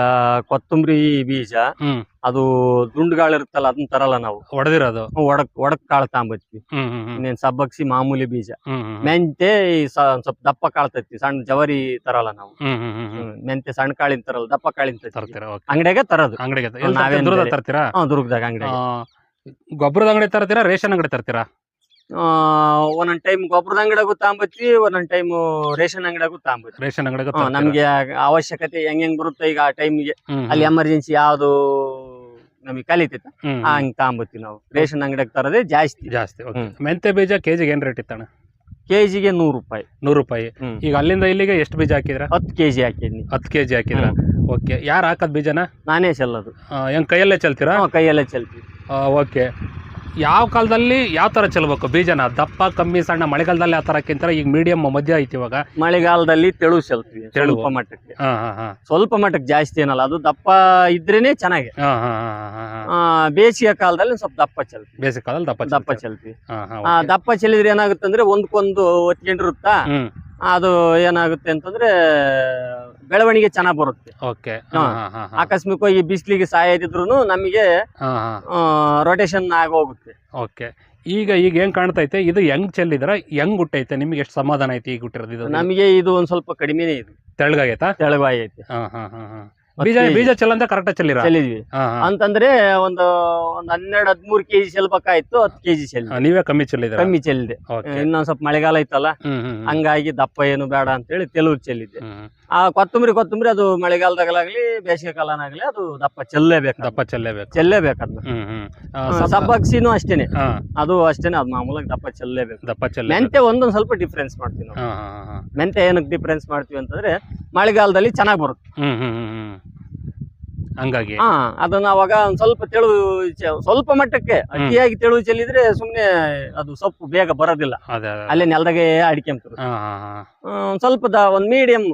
ಕೊತ್ತಂಬರಿ ಬೀಜ ಹ್ಮ್. ಅದು ದುಂಡುಗಾಳು ಇರುತ್ತಲ್ಲ ಅದನ್ನ ತರಲ್ಲ ನಾವು. ಹೊಡೆದಿರೋದು ಒಡಕ್ ಒಡಕ್ ಕಾಳು ಹ್ಮ್ ಇನ್ನೇನ್ ಸಬ್ಬಕ್ಸಿ ಮಾಮೂಲಿ ಬೀಜ. ಮೆಂತೆ ಈ ಸ್ವಲ್ಪ ದಪ್ಪ ಕಾಳು ಸಣ್ಣ ಜವರಿ ತರಲ್ಲ ನಾವು. ಮೆಂತೆ ಸಣ್ಣ ಕಾಳಿನ ತರಲ್ಲ ದಪ್ಪ ಕಾಳಿನ ತರ್ತೀರಾ ಅಂಗಡಿಯಾಗ ತರೋದು. ಅಂಗಡಿಗೆ ಬೇರೆ- ತರ್ತೀರಾ? ದುರ್ಗದಾಗ ಅಂಗಡಿ ಗೊಬ್ಬರದ ಅಂಗಡಿ ತರ್ತೀರಾ ರೇಷನ್ ಅಂಗಡಿ ತರ್ತೀರಾ? ಒಂದೊಂದ್ ಟೈಮ್ ಗೊಬ್ಬರದ ಅಂಗಡಿಯಾಗೂ ತಾಂಬತ್ತಿ ಒಂದೊಂದ್ ಟೈಮ್ ರೇಷನ್ ಅಂಗಡಿಯಾಗೂ ತಾಂಬತ್ತಿ ರೇಷನ್ ಅಂಗಡಿ ಹ್ಮ್, ನಮ್ಗೆ ಅವಶ್ಯಕತೆ ಹೆಂಗ್ ಹೆಂಗ್ ಬರುತ್ತೆ ಈಗ ಆ ಟೈಮ್ಗೆ ಅಲ್ಲಿ ಎಮರ್ಜೆನ್ಸಿ ಯಾವ್ದು ನಮಗೆ ಕಲಿತೈತ. ಹಂಗ್ ತಾಂಬತ್ತಿ ನಾವು. ರೇಷನ್ ಅಂಗಡಿಯಾಗ ತರೋದೇ ಜಾಸ್ತಿ. ಜಾಸ್ತಿ ಓಕೆ ಹ್ಮ್. ಮೆಂತೆ ಬೀಜ ಕೆಜಿಗೆ ಏನ್ ರೇಟ್ ಇತ್ತಣ್ಣ? ಕೆಜಿಗೆ ನೂರು ರೂಪಾಯಿ. ನೂರು ರೂಪಾಯಿ. ಹ್ಮ್. ಈಗ ಅಲ್ಲಿಂದ ಇಲ್ಲಿಗೆ ಎಷ್ಟು ಬೀಜ ಹಾಕಿದ್ರ? ಹತ್ತು ಕೆಜಿ ಹಾಕಿದ್ನಿ. ಹತ್ತು ಕೆಜಿ ಹಾಕಿದ್ರ. ಓಕೆ ಯಾರು ಹಾಕದ್ ಬೀಜನ? ನಾನೇ ಚೆಲ್ಲೋದು. ಆ, ಹೆಂಗ್ ಕೈಯಲ್ಲೇ ಚಲ್ತೀರಾ? ಕೈಯಲ್ಲೇ ಚೆಲ್ತೀವಿ. ಓಕೆ ಯಾವ ಕಾಲದಲ್ಲಿ ಯಾವ ತರ ಚೆಲ್ಬೇಕು? ಬೀಜನ ದಪ್ಪ ಕಮ್ಮಿ ಸಣ್ಣ ಮಳೆಗಾಲದಲ್ಲಿ ಆ ತರ ಹಾಕಿಂತಾರ ಈಗ ಮೀಡಿಯಂ ಮಧ್ಯ ಐತಿ ಇವಾಗ. ಮಳೆಗಾಲದಲ್ಲಿ ತೆಳು ಚೆಲ್ತೀವಿ ತೆಳು. ಸ್ವಲ್ಪ ಮಟ್ಟಕ್ಕೆ. ಹಾ ಹಾ ಹಾ. ಸ್ವಲ್ಪ ಮಟ್ಟಕ್ಕೆ ಜಾಸ್ತಿ ಏನಲ್ಲ ಅದು ದಪ್ಪ ಇದ್ರೇನೆ ಚೆನ್ನಾಗಿ. ಹಾ ಹಾ ಹಾ ಹಾ ಹಾ. ಆ, ಬೇಸಿಗೆ ಕಾಲದಲ್ಲಿ ಸ್ವಲ್ಪ ದಪ್ಪ ಚೆಲ್ತೀವಿ. ಬೇಸಿಗೆ ಕಾಲದಲ್ಲಿ ದಪ್ಪ ದಪ್ಪ? ಚೆಲ್ತೀವಿ. ಹಾ ಆ. ದಪ್ಪ ಚೆಲ್ಲಿದ್ರೆ ಏನಾಗುತ್ತೆ ಅಂದ್ರೆ ಒಂದ್ಕೊಂದು ಒತ್ಕೊಂಡಿರುತ್ತಾ ಅದು ಏನಾಗುತ್ತೆ ಅಂತಂದ್ರೆ ಬೆಳವಣಿಗೆ ಚೆನ್ನಾಗ್ ಬರುತ್ತೆ. ಓಕೆ ಆಕಸ್ಮಿಕವಾಗಿ ಬಿಸಿಲಿಗೆ ಸಾಯದಿದ್ರು ನಮಗೆ ರೊಟೇಷನ್ ಆಗೋಗುತ್ತೆ. ಓಕೆ ಈಗ ಈಗ ಏನ್ ಕಾಣ್ತೈತೆ? ಇದು ಹೆಂಗ್ ಚೆಲ್ಲಿದ್ರ? ಹೆಂಗ್ ಹುಟ್ಟೈತೆ? ನಿಮ್ಗೆ ಎಷ್ಟು ಸಮಾಧಾನ ಐತಿ ಈಗ ಹುಟ್ಟಿರೋದು ಇದು? ನಮಗೆ ಇದು ಒಂದ್ ಸ್ವಲ್ಪ ಕಡಿಮೆನೇ ಇದು. ತೆಳಗಾಗೈತಾ ತೆಳಗಾಗೈತೆ ಹಾ ಹಾ ಹಾ. ಬೀಜ ಬೀಜ ಚೆಲ್ಲಂತ ಕರೆಕ್ಟ್ ಚೆಲ್ಲಿರ? ಚೆಲ್ಲಿದ್ವಿ. ಅಂತಂದ್ರೆ ಒಂದು ಒಂದ್ ಹನ್ನೆರಡು ಹದ್ಮೂರ್ ಕೆಜಿ ಚೆಲ್ಬೇಕಾಯ್ತು ಹತ್ತು ಕೆಜಿ ಚೆಲ್ಲಿ ನೀವೇ ಕಮ್ಮಿ ಚೆಲ್ಲಿದ್ರೆ ಕಮ್ಮಿ ಚೆಲ್ಲಿದೆ. ಇನ್ನೊಂದ್ ಸ್ವಲ್ಪ ಮಳೆಗಾಲ ಹ್ಮ್. ಹಂಗಾಗಿ ದಪ್ಪ ಏನು ಬೇಡ ಅಂತೇಳಿ ತೆಲುಗು ಚೆಲ್ಲಿದ್ದೆ. ಆ ಕೊತ್ತಂಬರಿ ಕೊತ್ತಂಬರಿ ಅದು ಮಳೆಗಾಲದಾಗಲಾಗ್ಲಿ ಬೇಸಿಗೆ ಕಾಲನಾಗ್ಲಿ ಅದು ದಪ್ಪ ಚೆಲ್ಲೇಬೇಕು ದಪ್ಪ ಚೆಲ್ಲೇಬೇಕು. ಚೆಲ್ಲೇಬೇಕು ಅದು ಸಬ್ಬಕ್ಸಿನೂ ಅಷ್ಟೇನೆ. ಅದು ಅಷ್ಟೇನೆ ಅದು ಮಾಮೂಲಾಗಿ ದಪ್ಪ ಚೆಲ್ಲೇಬೇಕು. ದಪ್ಪ ಚೆಲ್ಲ ಮೆಂತೆ ಒಂದೊಂದ್ ಸ್ವಲ್ಪ ಡಿಫ್ರೆನ್ಸ್ ಮಾಡ್ತೀವಿ ನಾವು. ಮೆಂತೆ ಏನಕ್ಕೆ ಡಿಫ್ರೆನ್ಸ್ ಮಾಡ್ತೀವಿ ಅಂತಂದ್ರೆ ಮಳೆಗಾಲದಲ್ಲಿ ಚೆನ್ನಾಗಿ ಬರುತ್ತೆ. ಹಂಗಾಗಿ. ಹಾ ಅದನ್ನ ಅವಾಗ ಒಂದ್ ಸ್ವಲ್ಪ ತೆಳು ಸ್ವಲ್ಪ ಮಟ್ಟಕ್ಕೆ ಅತಿಯಾಗಿ ತೆಳು ಚೆಲ್ಲಿದ್ರೆ ಸುಮ್ನೆ ಅದು ಸೊಪ್ಪು ಬೇಗ ಬರೋದಿಲ್ಲ. ಅಲ್ಲೇ ನೆಲದಾಗೆ ಅಡಿಕೆ ಸ್ವಲ್ಪ ಒಂದ್ ಮೀಡಿಯಂ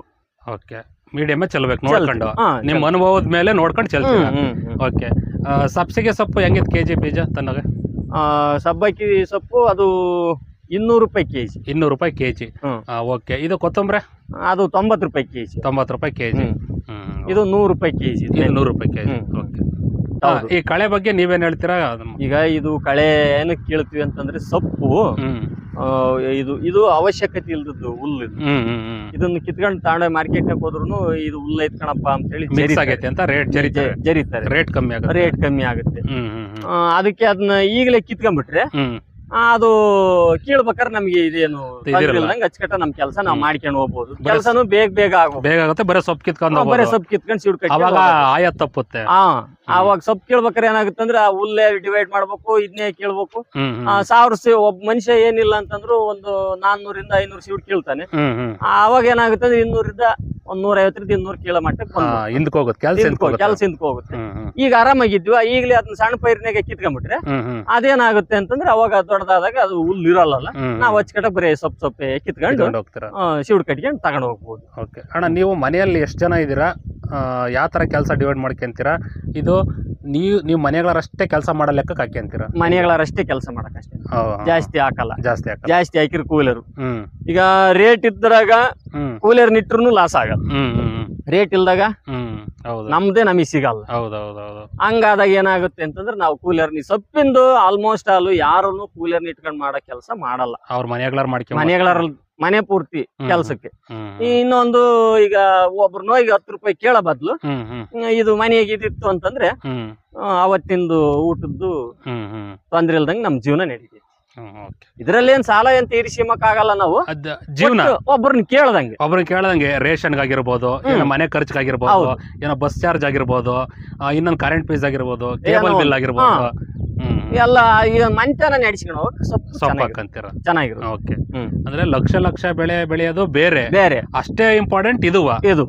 ಓಕೆ ಮೀಡಿಯಮ್ ಚೆಲ್ಬೇಕು ನೋಡ್ಕೊಂಡು. ನಿಮ್ಮ ಅನುಭವದ ಮೇಲೆ ನೋಡ್ಕೊಂಡು ಚೆಲ್ತೀವಿ ಓಕೆ ಸಬ್ಸಿಗೆ ಸೊಪ್ಪು ಹೆಂಗಿತ್ತು ಕೆಜಿ ಬೀಜ ತನ್ನಗೆ ಸಬ್ಬಕ್ಕಿ ಸೊಪ್ಪು ಅದು ಇನ್ನೂರು ರೂಪಾಯಿ ಕೆಜಿ ಇನ್ನೂರು ರೂಪಾಯಿ ಕೆಜಿ ಜಿ. ಓಕೆ ಇದು ಕೊತ್ತಂಬರಿ? ಅದು ತೊಂಬತ್ತು ರೂಪಾಯಿ ಕೆಜಿ ತೊಂಬತ್ತು ರೂಪಾಯಿ ಕೆಜಿ ಇದು ನೂರು ರೂಪಾಯಿ ಕೆ ಜಿ. ನೂರು ರೂಪಾಯಿ ಕೆಜಿ ಜಿ. ಓಕೆ. ಈ ಕಳೆ ಬಗ್ಗೆ ನೀವೇನ್ ಹೇಳ್ತೀರಾ? ಈಗ ಇದು ಕಳೆ ಏನಕ್ಕೆ ಕೇಳ್ತೀವಿ ಅಂತಂದ್ರೆ ಸೊಪ್ಪು ಆ, ಇದು ಇದು ಅವಶ್ಯಕತೆ ಇಲ್ದದ್ದು ಹುಲ್ಲು ಇದನ್ನ ಕಿತ್ಕೊಂಡು ತಾಂಡ ಮಾರ್ಕೆಟ್ ಹೋದ್ರು ಇದು ಹುಲ್ಲು ಐತ್ಕಣಪ್ಪ ಅಂತ ಹೇಳಿ ಆಗೈತೆ ಅಂತ ರೇಟ್ ಜರಿತಾರೆ. ರೇಟ್ ಕಮ್ಮಿ ಆಗುತ್ತೆ. ರೇಟ್ ಕಮ್ಮಿ ಆಗುತ್ತೆ. ಅದಕ್ಕೆ ಅದನ್ನ ಈಗಲೇ ಕಿತ್ಕೊಂಡ್ಬಿಟ್ರೆ ಅದು ಕೀಳ್ಬೇಕಾದ್ರೆ ನಮ್ಗೆ ಇದೇನು ಅಚ್ಚಕಟ್ಟ ನಮ್ ಕೆಲಸ ನಾವು. ಮಾಡ್ಕೊಂಡು ಹೋಗ್ಬೋದು. ಕೆಲಸನು ಬೇಗ ಬೇಗ ಆಗ್ಬೋದು ಬೇಗ ಆಗುತ್ತೆ ಬರೀ ಸೊಪ್ಪು ಕಿತ್ಕೊಂಡು ಬರೀ. ಸೊಪ್ಪು ಕಿತ್ಕೊಂಡು ಸಿಡ್ಕೊಂಡು ಆಯ ತಪ್ಪುತ್ತೆ. ಹಾ ಅವಾಗ ಸೊಪ್ಪು ಕೇಳ್ಬೇಕಾರೆ ಏನಾಗುತ್ತಂದ್ರೆ ಆ ಹುಲ್ಲೇ ಡಿವೈಡ್ ಮಾಡ್ಬೇಕು ಇದನ್ನೇ ಕೇಳ್ಬೇಕು. ಸಾವಿರ ಸಿ ಒಬ್ಬ ಮನುಷ್ಯ ಏನಿಲ್ಲ ಅಂತಂದ್ರು ಒಂದು ನಾನ್ನೂರಿಂದ ಐನೂರು ಸೀಟ್ ಕೇಳ್ತಾನೆ. ಅವಾಗ ಏನಾಗುತ್ತೆ ಅಂದ್ರೆ ಇನ್ನೂರಿಂದ ಒಂದ್ ನೂರ ಐವತ್ತರಿಂದ ಇನ್ನೂರು ಕೇಳೋ ಮಟ್ಟಕ್ಕೆ ಹಿಂದಕ್ಕೆ ಹೋಗುತ್ತೆ ಕೆಲಸ ಕೆಲಸ ಹಿಂದಕ್ಕೆ ಹೋಗುತ್ತೆ. ಈಗ ಆರಾಮಾಗಿದ್ವಿ ಈಗಲೇ ಅದನ್ನ ಸಣ್ಣ ಪೈರಿನಾಗ ಕಿತ್ಕೊಂಡ್ಬಿಟ್ರೆ ಅದೇನಾಗುತ್ತೆ ಅಂತಂದ್ರೆ ಅವಾಗ ದೊಡ್ಡದಾದಾಗ ಅದು ಹುಲ್ಲು ಇರಲ್ಲ ನಾವು ಹಚ್ಕಟ ಬರೀ ಸೊಪ್ಪು ಸೊಪ್ಪೆ ಕಿತ್ಕೊಂಡು ಶಿವ್ಡ್ ಕಟ್ಕೊಂಡು ತಗೊಂಡು ಹೋಗ್ಬೋದು. ಓಕೆ. ಅಣ್ಣ ನೀವು ಮನೆಯಲ್ಲಿ ಎಷ್ಟು ಜನ ಇದ್ದೀರಾ? ಯಾವ ತರ ಕೆಲಸ ಡಿವೈಡ್ ಮಾಡ್ಕೊಂತೀರಾ? ಇದು ನೀವು ನೀವು ಮನೆಗಳರಷ್ಟೇ ಕೆಲಸ ಮಾಡೋ ಲೆಕ್ಕಕ್ಕೆ ಮನೆಗಳ ಮನೆಗಳರಷ್ಟೇ ಕೆಲಸ ಮಾಡಕ್ಕಷ್ಟೇ ಜಾಸ್ತಿ ಹಾಕಲ್ಲ. ಜಾಸ್ತಿ ಹಾಕಲ್ಲ. ಜಾಸ್ತಿ ಹಾಕಿರ್ ಕೂಲರ್ ಈಗ ರೇಟ್ ಇದ್ದಾಗ ಹ್ಮ್. ಕೂಲರ್ ನಿಟ್ರು ಲಾಸ್ ಆಗಲ್ಲ. ರೇಟ್ ಇಲ್ದಾಗ ನಮ್ದೇ ನಮಗೆ ಸಿಗಲ್ಲ. ಹಂಗಾದಾಗ ಏನಾಗುತ್ತೆ ಅಂತಂದ್ರೆ ನಾವು ಕೂಲರ್ ನಿ ಸೊಪ್ಪಿಂದು ಆಲ್ಮೋಸ್ಟ್ ಆಲ್ ಯಾರನ್ನು ಕೂಲರ್ ಇಟ್ಕೊಂಡ್ ಮಾಡೋ ಕೆಲಸ ಮಾಡಲ್ಲ. ಅವ್ರ ಮನೆಗಳಾರ ಮನೆಗಳ ಮನೆ ಪೂರ್ತಿ. ಕೆಲ್ಸಕ್ಕೆ. ಇನ್ನೊಂದು ಈಗ ಒಬ್ರು ನೋಯಿಗೆ ಹತ್ತು ರೂಪಾಯಿ ಕೇಳ ಬದ್ಲು ಇದು ಮನೆಗೆ ಇದಿತ್ತು ಅಂತಂದ್ರೆ ಅವತ್ತಿಂದು ಊಟದ್ದು ತೊಂದ್ರೆ ಇಲ್ದಂಗೆ ನಮ್ ಜೀವನ ನಡೀತೈತಿ. ಹ್ಮ್ ಓಕೆ ಇದ್ರಲ್ಲಿ ಏನ್ ಸಾಲ ಏನ್ ತೀರಿಸಿ ಆಗಲ್ಲ ನಾವು? ಅದ ಜೀವನ. ಒಬ್ಬರನ್ನ ಕೇಳದಂಗೆ. ಕೇಳ್ದಂಗೆ ಕೇಳದಂಗೆ ಕೇಳ್ದಂಗೆ ರೇಷನ್ಗಾಗಿರ್ಬೋದು ಏನೋ ಮನೆ ಖರ್ಚಿಗಾಗಿರ್ಬೋದು. ಏನೋ ಬಸ್ ಚಾರ್ಜ್ ಆಗಿರ್ಬೋದು ಇನ್ನೊಂದ್ ಕರೆಂಟ್ ಫೀಸ್ ಆಗಿರ್ಬೋದು ಕೇಬಲ್ ಬಿಲ್. ಆಗಿರ್ಬೋದು. ಎಲ್ಲ ಈಗ ಮಂಚನ ನಡೆಸ್ಕೊಂಡು ಹೋಗಕ್ ಸ್ವಲ್ಪ ಸೊಪ್ಪು ಚೆನ್ನಾಗಿರುತ್ತೆ. ಹಾಕಂತೀರ ಓಕೆ. ಅಂದ್ರೆ ಲಕ್ಷ ಲಕ್ಷ ಬೆಳೆ ಬೆಳೆಯೋದು ಬೇರೆ. ಬೇರೆ. ಅಷ್ಟೇ ಇಂಪಾರ್ಟೆಂಟ್ ಇದುವ. ಇದು.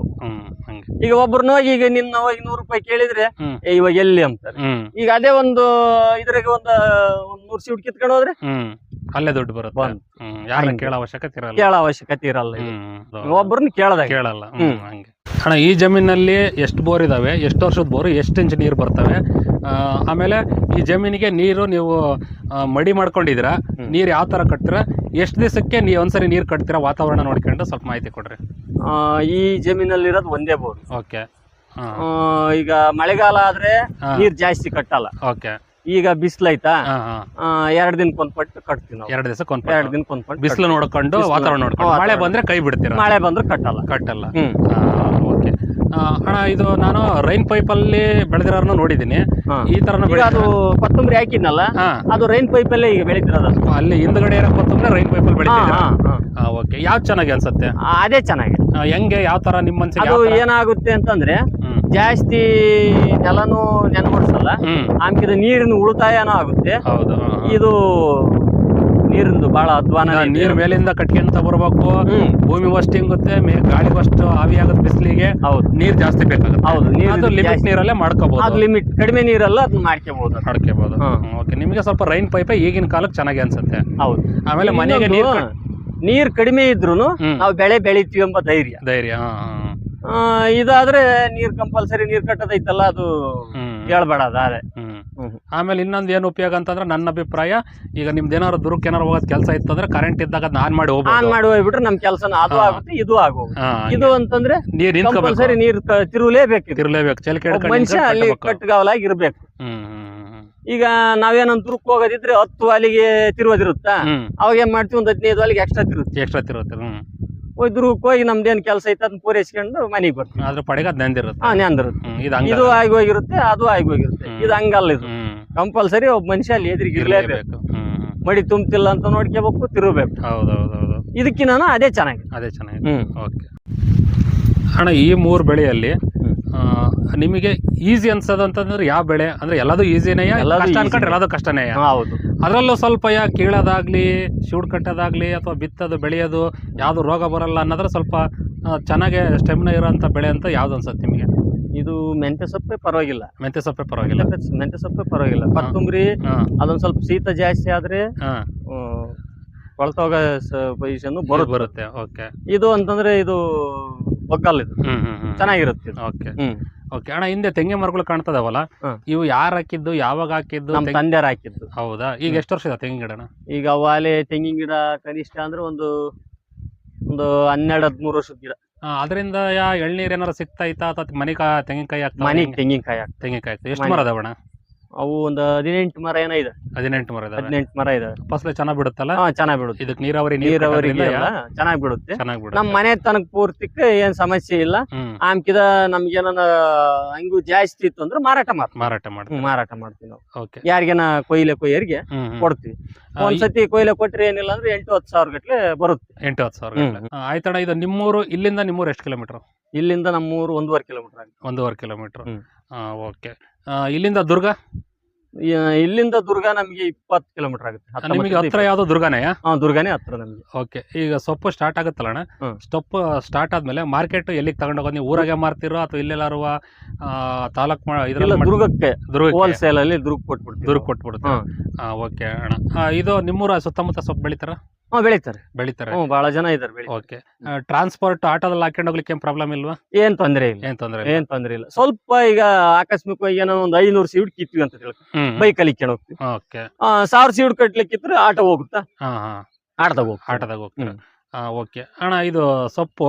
ಈಗ ಒಬ್ರನ್ನ ಹೋಗಿ ಈಗ ನಿನ್ನ ಹೋಗಿ ನೂರು ರೂಪಾಯಿ ಕೇಳಿದ್ರೆ. ಏ, ಇವಾಗ ಎಲ್ಲಿ ಅಂತಾರೆ? ಈಗ ಅದೇ ಒಂದು ಇದ್ರಾಗ ಒಂದು ಒಂದ್ ನೂರ್ ಸೀಟ್ ಕಿತ್ಕೊಂಡು ಹೋದ್ರೆ ಅಲ್ಲೇ ದುಡ್ಡು ಬರುತ್ತೆ. ಕೇಳ ಹ್ಮ್ ಯಾರನ್ನ ಕೇಳೋ ಅವಶ್ಯಕತೆ ಇರಲ್ಲ. ಕೇಳೋ ಅವಶ್ಯಕತೆ ಇರಲ್ಲ ಇದು. ಹ್ಮ್ ಒಬ್ರನ್ನ ಕೇಳದಾಗ. ಕೇಳಲ್ಲ. ಹ್ಮ್. ಹ್ಮ್. ಹಂಗೆ. ಅಣ್ಣ ಈ ಜಮೀನಲ್ಲಿ ಎಷ್ಟು ಬೋರ್ ಇದಾವೆ? ಎಷ್ಟು ವರ್ಷದ ಬೋರ್? ಎಷ್ಟು ಇಂಚ್ ನೀರು ಬರ್ತವೆ? ಆ, ಆಮೇಲೆ ಈ ಜಮೀನಿಗೆ ನೀರು ನೀವು ಆ, ಮಡಿ ಮಾಡ್ಕೊಂಡಿದ್ದೀರಾ? ಹ್ಮ್. ನೀರು ಯಾವ ಥರ ಕಟ್ತೀರ? ಎಷ್ಟು ದಿವಸಕ್ಕೆ ನೀವು ಒಂದ್ಸರಿ ನೀರು ಕಟ್ತೀರಾ? ವಾತಾವರಣ ನೋಡ್ಕೊಂಡು ಸ್ವಲ್ಪ ಮಾಹಿತಿ ಕೊಡ್ರಿ. ಆ, ಈ ಜಮೀನಲ್ಲಿರೋದು ಒಂದೇ ಬೋರ್. ಓಕೆ. ಹಾಂ. ಈಗ ಮಳೆಗಾಲ ಆದ್ರೆ ಹಾ. ನೀರ್ ಜಾಸ್ತಿ ಕಟ್ಟಲ್ಲ. ಓಕೆ. ಈಗ ಬಿಸಿಲೈತಾ ಎರಡ್ ದಿನಕ್ಕೊಂದ್ ಪಟ್ಟು ಕಟ್ತೀವಿ ನಾವು. ಎರಡು ದಿವಸ ಎರಡ್ ದಿನಕ್ಕೊಂದ್ ಪಟ್ಟು ಬಿಸಿಲು ನೋಡ್ಕೊಂಡು ವಾತಾವರಣ ನೋಡ್ಕೊಂಡು. ಮಳೆ ಬಂದ್ರೆ ಕೈ ಬಿಡ್ತೀರಾ. ಮಳೆ ಬಂದ್ರೆ ಕಟ್ಟಲ್ಲ. ಕಟ್ಟಲ್ಲ. ಹ್ಮ್. ಓಕೆ. ಅಣ್ಣ ಇದು ನಾನು ರೈನ್ ಪೈಪಲ್ಲಿ ಬೆಳೆದಿರೋರ್ನ ನೋಡಿದ್ದೀನಿ. ಹಾ. ಈ ತರ ಅದು ಕೊತ್ತಂಬರಿ ಹಾಕಿದ್ನಲ್ಲ ಅದು ರೈನ್ ಪೈಪ್ ಅಲ್ಲೇ ಈಗ ಬೆಳಿತಿರೋದು ಅದು. ಅಲ್ಲಿ ಹಿಂದ್ಗಡೆ ಇರೋ ಕೊತ್ತಂಬರಿ ರೈನ್ ಪೈಪ್ ಅಲ್ಲಿ ಬೆಳಿತಿದ್ದೀರಾ. ಓಕೆ ಯಾವ್ದು ಚೆನ್ನಾಗಿ ಅನ್ಸುತ್ತೆ? ಆ, ಅದೇ ಚೆನ್ನಾಗಿ ಹೆಂಗೆ ಯಾವ ತರ ನಿಮ್ಮ ಮನ್ಸಿಗೆ ಅದು ಏನಾಗುತ್ತೆ ಅಂತಂದ್ರೆ ಜಾಸ್ತಿ ನೆಲನು ನೆನಗೊಡ್ಸಲ್ಲ ಹ್ಮ್. ಆಮೇಲೆ ನೀರಿನ ಉಳಿತಾಯನೂ ಆಗುತ್ತೆ. ಇದು ನೀರಿಂದು ಬಹಳ ಅಧ್ವಾನ ನೀರು ಮೇಲಿಂದ ಕಟ್ಕೊಂತ ಬರ್ಬೇಕು. ಭೂಮಿ ಅಷ್ಟು ಹಿಂಗುತ್ತೆ ಗಾಳಿ ಅಷ್ಟು ಆವಿ ಆಗುತ್ತೆ ಬಿಸಿಲಿಗೆ ಹೌದು. ನೀರ್ ಜಾಸ್ತಿ ಬೇಕಾಗುತ್ತೆ. ಹೌದು ನೀರು ಅದು ಲಿಮಿಟ್ ನೀರಲ್ಲೇ ಅದು ಮಾಡ್ಕೋಬಹುದು ಲಿಮಿಟ್ ಕಡಿಮೆ ನೀರಲ್ಲ ಅದನ್ನ ಮಾಡ್ಕೋಬಹುದು ಮಾಡ್ಕೋಬಹುದು. ಓಕೆ ನಿಮಗೆ ಸ್ವಲ್ಪ ರೈನ್ ಪೈಪ್ ಈಗಿನ ಕಾಲಕ್ಕೆ ಚೆನ್ನಾಗಿ ಅನ್ಸುತ್ತೆ. ಹೌದು. ಆಮೇಲೆ ಮನೆಗೆ ನೀರ್ ನೀರ್ ಕಡಿಮೆ ಇದ್ರು. ನಾವು ಬೆಳೆ ಬೆಳಿತೀವಿ ಎಂಬ ಧೈರ್ಯ. ಧೈರ್ಯ ಇದಾದ್ರೆ ನೀರ್ ಕಂಪಲ್ಸರಿ ನೀರ್ ಕಟ್ಟದೈತಲ್ಲ ಅದು ಹೇಳ್ಬೇಡ ಹ್ಮ್. ಆಮೇಲೆ ಇನ್ನೊಂದು ಏನು ಉಪಯೋಗ ಅಂತಂದ್ರೆ ನನ್ನ ಅಭಿಪ್ರಾಯ ಈಗ ನಿಮ್ದು ಏನಾದ್ರು ದುರ್ಕ್ ಏನಾರು ಹೋಗೋದ್ ಕೆಲಸ ಇತ್ತಂದ್ರೆ ಕರೆಂಟ್ ಇದ್ದಾಗ ಆನ್ ಮಾಡಿ ಆನ್ ಹೋಗ್ಬೋದು ಮಾಡಿ ಹೋಗ್ಬಿಟ್ರೆ ನಮ್ ಕೆಲಸ ಅದು ಆಗುತ್ತೆ ಇದು ಆಗೋಗುತ್ತೆ. ಹಾ, ಇದು ಅಂತಂದ್ರೆ ನೀರ್ ನಿಂತ್ಕೋಬೇಕು. ಕಂಪಲ್ಸರಿ ನೀರ್ ಕ- ತಿರುವಲೇಬೇಕು ಇದು. ತಿರ್ಲೇಬೇಕು ಚಲಿಕೆ ಒಬ್ಬ ಹಿಡ್ಕೊಂಡು ಮನುಷ್ಯ ನಿಂತ್ಕೊಂಡು ಅಲ್ಲಿ ಇರ್ಬೇಕು. ಹ್ಮ್ ಹ್ಮ್ ಈಗ ನಾವೇನೊಂದ್ ದುರ್ಕ್ ಹೋಗೋದಿದ್ರೆ ಹತ್ತು ಅಲ್ಲಿಗೆ ತಿರುವುದಿರುತ್ತ ಹ್ಮ್. ಅವಾಗ ಏನ್ ಮಾಡ್ತೀವಿ ಒಂದ್ ಹದಿನೈದು ವಾಲಿಗೆ ಎಕ್ಸ್ಟ್ರಾ ತಿರುತ್ತೆ ಎಕ್ಸ್ಟ್ರಾ ತಿರುತ್ತೆ ಹ್ಮ್. ಹೋಗಿ ದುರ್ಗಕ್ಕೆ ಹೋಗಿ ನಮ್ದೇನ್ ಕೆಲಸ ಐತೆ ಅದನ್ನ ಪೂರೈಸ್ಕೊಂಡು ಮನೆಗೆ ಬರ್ತೀವಿ. ಅದ್ರ ಪಡೆಗೆ ಅದ್ ನೆಂದಿರುತ್ತೆ. ಹಾ ನೆಂದಿರುತ್ತೆ. ಹ್ಮ್ ಇದು ಹಂಗ ಇದು ಆಗಿ ಹೋಗಿರುತ್ತೆ ಅದು ಆಗಿ ಹೋಗಿರುತ್ತೆ. ಇದು ಹಂಗಲ್ಲ ಇದು. ಹ್ಮ್. ಕಂಪಲ್ಸರಿ ಒಬ್ಬ ಮನುಷ್ಯ ಅಲ್ಲಿ ಎದುರಿಗೆ ಇರ್ಲೇಬೇಕು. ಮಡಿ ತುಂಬ್ತಿಲ್ಲ ಅಂತ ನೋಡ್ಕೋಬೇಕು ತಿರುಗಬೇಕು. ಹೌದು ಹೌದು ಹೌದು ಇದಕ್ಕಿನ ಅದೇ ಚೆನ್ನಾಗಿ ಅದೇ ಚೆನ್ನಾಗಿ ಓಕೆ. ಅಣ್ಣ ಈ ಮೂರು ಬೆಳೆಯಲ್ಲಿ ನಿಮಗೆ ಈಸಿ ಅನ್ಸೋದು ಅಂತಂದ್ರೆ ಯಾವ ಬೆಳೆ? ಅಂದ್ರೆ ಎಲ್ಲದೂ ಈಸಿನೇ ಕಷ್ಟ ಅನ್ಕೊಂಡ್ರೆ. ಎಲ್ಲದೂ ಕಷ್ಟನೇ ಹೌದು. ಅದರಲ್ಲೂ ಸ್ವಲ್ಪ ಯಾ ಕೀಳೋದಾಗ್ಲಿ ಶೂಡ್ ಕಟ್ಟೋದಾಗ್ಲಿ ಅಥವಾ ಬಿತ್ತೋದು ಬೆಳೆಯೋದು ಯಾವುದು ರೋಗ ಬರಲ್ಲ ಅನ್ನೋದ್ರ ಸ್ವಲ್ಪ ಚೆನ್ನಾಗೆ ಸ್ಟೆಮಿನ ಇರೋ ಇರೋಂಥ ಬೆಳೆ ಅಂತ ಯಾವ್ದು ಅನ್ಸುತ್ತೆ ನಿಮಗೆ? ಇದು ಮೆಂತ್ಯ ಸೊಪ್ಪೆ ಪರವಾಗಿಲ್ಲ. ಮೆಂತ್ಯ ಸೊಪ್ಪೆ ಪರವಾಗಿಲ್ಲ. ಮೆಂತ್ಯ ಸೊಪ್ಪೆ ಪರವಾಗಿಲ್ಲ. ಕೊತ್ತಂಬರಿ ಅದೊಂದ್ ಸ್ವಲ್ಪ ಶೀತ ಜಾಸ್ತಿ ಆದ್ರೆ ಕೊಳ್ತೋಗ ಪೊಸಿಷನ್ ಬರುತ್ತೆ. ಬರುತ್ತೆ ಓಕೆ. ಇದು ಅಂತಂದ್ರೆ ಇದು ಒಗ್ಗಲ್ ಇದು. ಚೆನ್ನಾಗಿರುತ್ತೆ ಇದು. ಓಕೆ. ಓಕೆ ಅಣ್ಣ ಹಿಂದೆ ತೆಂಗಿನ ಮರಗಳು ಕಾಣ್ತದವಲ್ಲ? ಇವು ಯಾರು ಹಾಕಿದ್ದು ಯಾವಾಗ ಹಾಕಿದ್ದು? ನಮ್ಮ ಹಾಕಿದ್ದು. ಹೌದಾ? ಈಗ ಎಷ್ಟು ವರ್ಷ ಇದೆ ತೆಂಗಿನ ಗಿಡನ ಈಗ ಅವಾಲೆ ತೆಂಗಿನ ಗಿಡ ಕನಿಷ್ಠ ಅಂದ್ರೆ ಒಂದು ಒಂದು ಹನ್ನೆರಡು ಹದಿಮೂರು ವರ್ಷದ ಗಿಡ. ಅದರಿಂದ ಯಾ ಎಳ್ನೀರ್ ಏನಾರ ಸಿಗ್ತಾ ಐತಾ ಅಥವಾ ಮನಿಕಾ ತೆಂಗಿನಕಾಯಿ ಹಾಕ್ತಾ ಮನೆಗೆ ತೆಂಗಿನಕಾಯಿ ಹಾಕ್ತಾರೆ ತೆಂಗಿನಕಾಯಿ ಹಾಕ್ತಾ ಎಷ್ಟು ಮನೆ- ಮರ ಅದಾವಣ ಅವು ಒಂದ್ ಹದಿನೆಂಟು ಮರ ಏನೋ ಇದೆ. ಹದಿನೆಂಟು ಮರ ಇದಾವೆ. ಹದಿನೆಂಟು ಮರ ಇದೆ ಫಸಲು ಚೆನ್ನಾಗಿ ಬಿಡುತ್ತಲ್ಲ? ಹಾ ಚೆನ್ನಾಗ್ ಬಿಡುತ್ತೆ. ಇದಕ್ಕೆ ನೀರಾವರಿ ನೀರಾವರಿ ಚೆನ್ನಾಗಿ ಬಿಡುತ್ತೆ. ಚೆನ್ನಾಗಿ ಬಿಡುತ್ತೆ. ಮನೆ ತನಕ ಪೂರ್ತಿಕ್ಕೆ ಏನ್ ಸಮಸ್ಯೆ ಇಲ್ಲ. ಹ್ಮ್. ಆಮ್ಕಿದ ನಮ್ಗೆ ಏನಾನ ಹಂಗು ಜಾಸ್ತಿ ಇತ್ತು ಅಂದ್ರೆ ಮಾರಾಟ ಮಾಡ್ತೀವಿ. ಮಾರಾಟ ಮಾಡ್ತೀವಿ. ಮಾರಾಟ ಮಾಡ್ತೀವಿ ನಾವು. ಓಕೆ. ಯಾರಿಗೇನ ಕೊಯ್ಲೆ ಕೊಯ್ಯರಿಗೆ ಹ್ಮ್ ಹ್ಮ್. ಕೊಡ್ತೀವಿ. ಆ, ಈ- ಒಂದ್ಸತಿ ಕೊಯ್ಲೆ ಕೊಟ್ರೆ ಏನಿಲ್ಲ ಅಂದ್ರೆ ಎಂಟು ಹತ್ತು ಸಾವಿರ ಗಟ್ಲೆ ಬರುತ್ತೆ. ಎಂಟು ಹತ್ತು ಸಾವಿರ ಹ್ಮ್. ಆ, ಆಯ್ತಣ್ಣ ಇದು ನಿಮ್ಮೂರು ಇಲ್ಲಿಂದ ನಿಮ್ಮೂರು ಎಷ್ಟು ಕಿಲೋಮೀಟರ್? ಇಲ್ಲಿಂದ ನಮ್ಮೂರು ಒಂದೂವರೆ ಕಿಲೋಮೀಟರ್ ಆಗುತ್ತೆ. ಒಂದೂವರೆ ಕಿಲೋಮೀಟರ್. ಹ್ಮ್. ಓಕೆ. ಇಲ್ಲಿಂದ ದುರ್ಗ? ಇಲ್ಲಿಂದ ದುರ್ಗ ನಮ್ಗೆ ಇಪ್ಪತ್ತು ಕಿಲೋಮೀಟರ್ ಆಗುತ್ತೆ. ನಿಮಗೆ ಹತ್ರ ಯಾವ್ದು ದುರ್ಗಾನೇ. ಹಾ ದುರ್ಗಾನೇ ಹತ್ರ ನಮ್ಗೆ. ಓಕೆ. ಈಗ ಸೊಪ್ಪು ಸ್ಟಾರ್ಟ್ ಆಗುತ್ತಲ್ಲ ಅಣ್ಣ? ಸೊಪ್ಪು ಸ್ಟಾರ್ಟ್ ಆದ್ಮೇಲೆ ಮಾರ್ಕೆಟ್ ಎಲ್ಲಿಗೆ ತಗೊಂಡೋಗೋದು ನೀವು ಊರಾಗೆ ಮಾರ್ತಿರೋ ಅಥವಾ ಇಲ್ಲೆಲ್ಲಾರುವ ತಾಲೂಕ್ ಇದ್ರಲ್ಲಿ ದುರ್ಗಕ್ಕೆ. ದುರ್ಗ ಹೋಲ್ಸೇಲ್ ಅಲ್ಲಿ ದುರ್ಗ ಕೊಟ್ಬಿಡ್ತೀವಿ. ದುರ್ಗ ಕೊಟ್ಬಿಡ್ತೀವಿ ಓಕೆ ಅಣ್ಣ. ಇದು ನಿಮ್ಮೂರ ಸುತ್ತಮುತ್ತ ಸೊಪ್ಪು ಬೆಳಿತಾರ? ಹಾ ಬೆಳಿತಾರೆ. ಬೆಳಿತಾರೆ. ಹ್ಮ್ ಬಹಳ ಜನ ಇದಾರೆ ಬೆಳಿ ಓಕೆ. ಟ್ರಾನ್ಸ್ಪೋರ್ಟ್ ಆಟೋದಲ್ಲಿ ಹಾಕೊಂಡು ಹೋಗ್ಲಿಕ್ಕೆ ಏನ್ ಪ್ರಾಬ್ಲಮ್ ಇಲ್ವಾ? ಏನ್ ತೊಂದ್ರೆ ಇಲ್ಲ. ಏನ್ ತೊಂದ್ರೆ ಏನ್ ತೊಂದ್ರೆ ಇಲ್ಲ. ಸ್ವಲ್ಪ ಈಗ ಆಕಸ್ಮಿಕವಾಗಿ ಏನೋ ಒಂದ್ ಐನೂರು ಸೀಟ್ ಕಿತ್ವಿ ಅಂತ ಹೇಳಿ ಬೈಕ್ ಅಲ್ಲಿ ಇಕ್ಕೊಂಡು ಹೋಗ್ತೀವಿ. ಓಕೆ. ಆ, ಸಾವಿರ ಸೀಟ್ ಕಟ್ಲಿಕ್ಕಿದ್ರೆ ಆಟೋ ಹೋಗುತ್ತಾ? ಹಾ ಹಾ. ಆಟೋದಾಗ ಹೋಗ್ತೀವಿ. ಆಟೋದಾಗ ಹೋಗ್ತೀರಾ. ಹಾ ಓಕೆ. ಅಣ್ಣ ಇದು ಸೊಪ್ಪು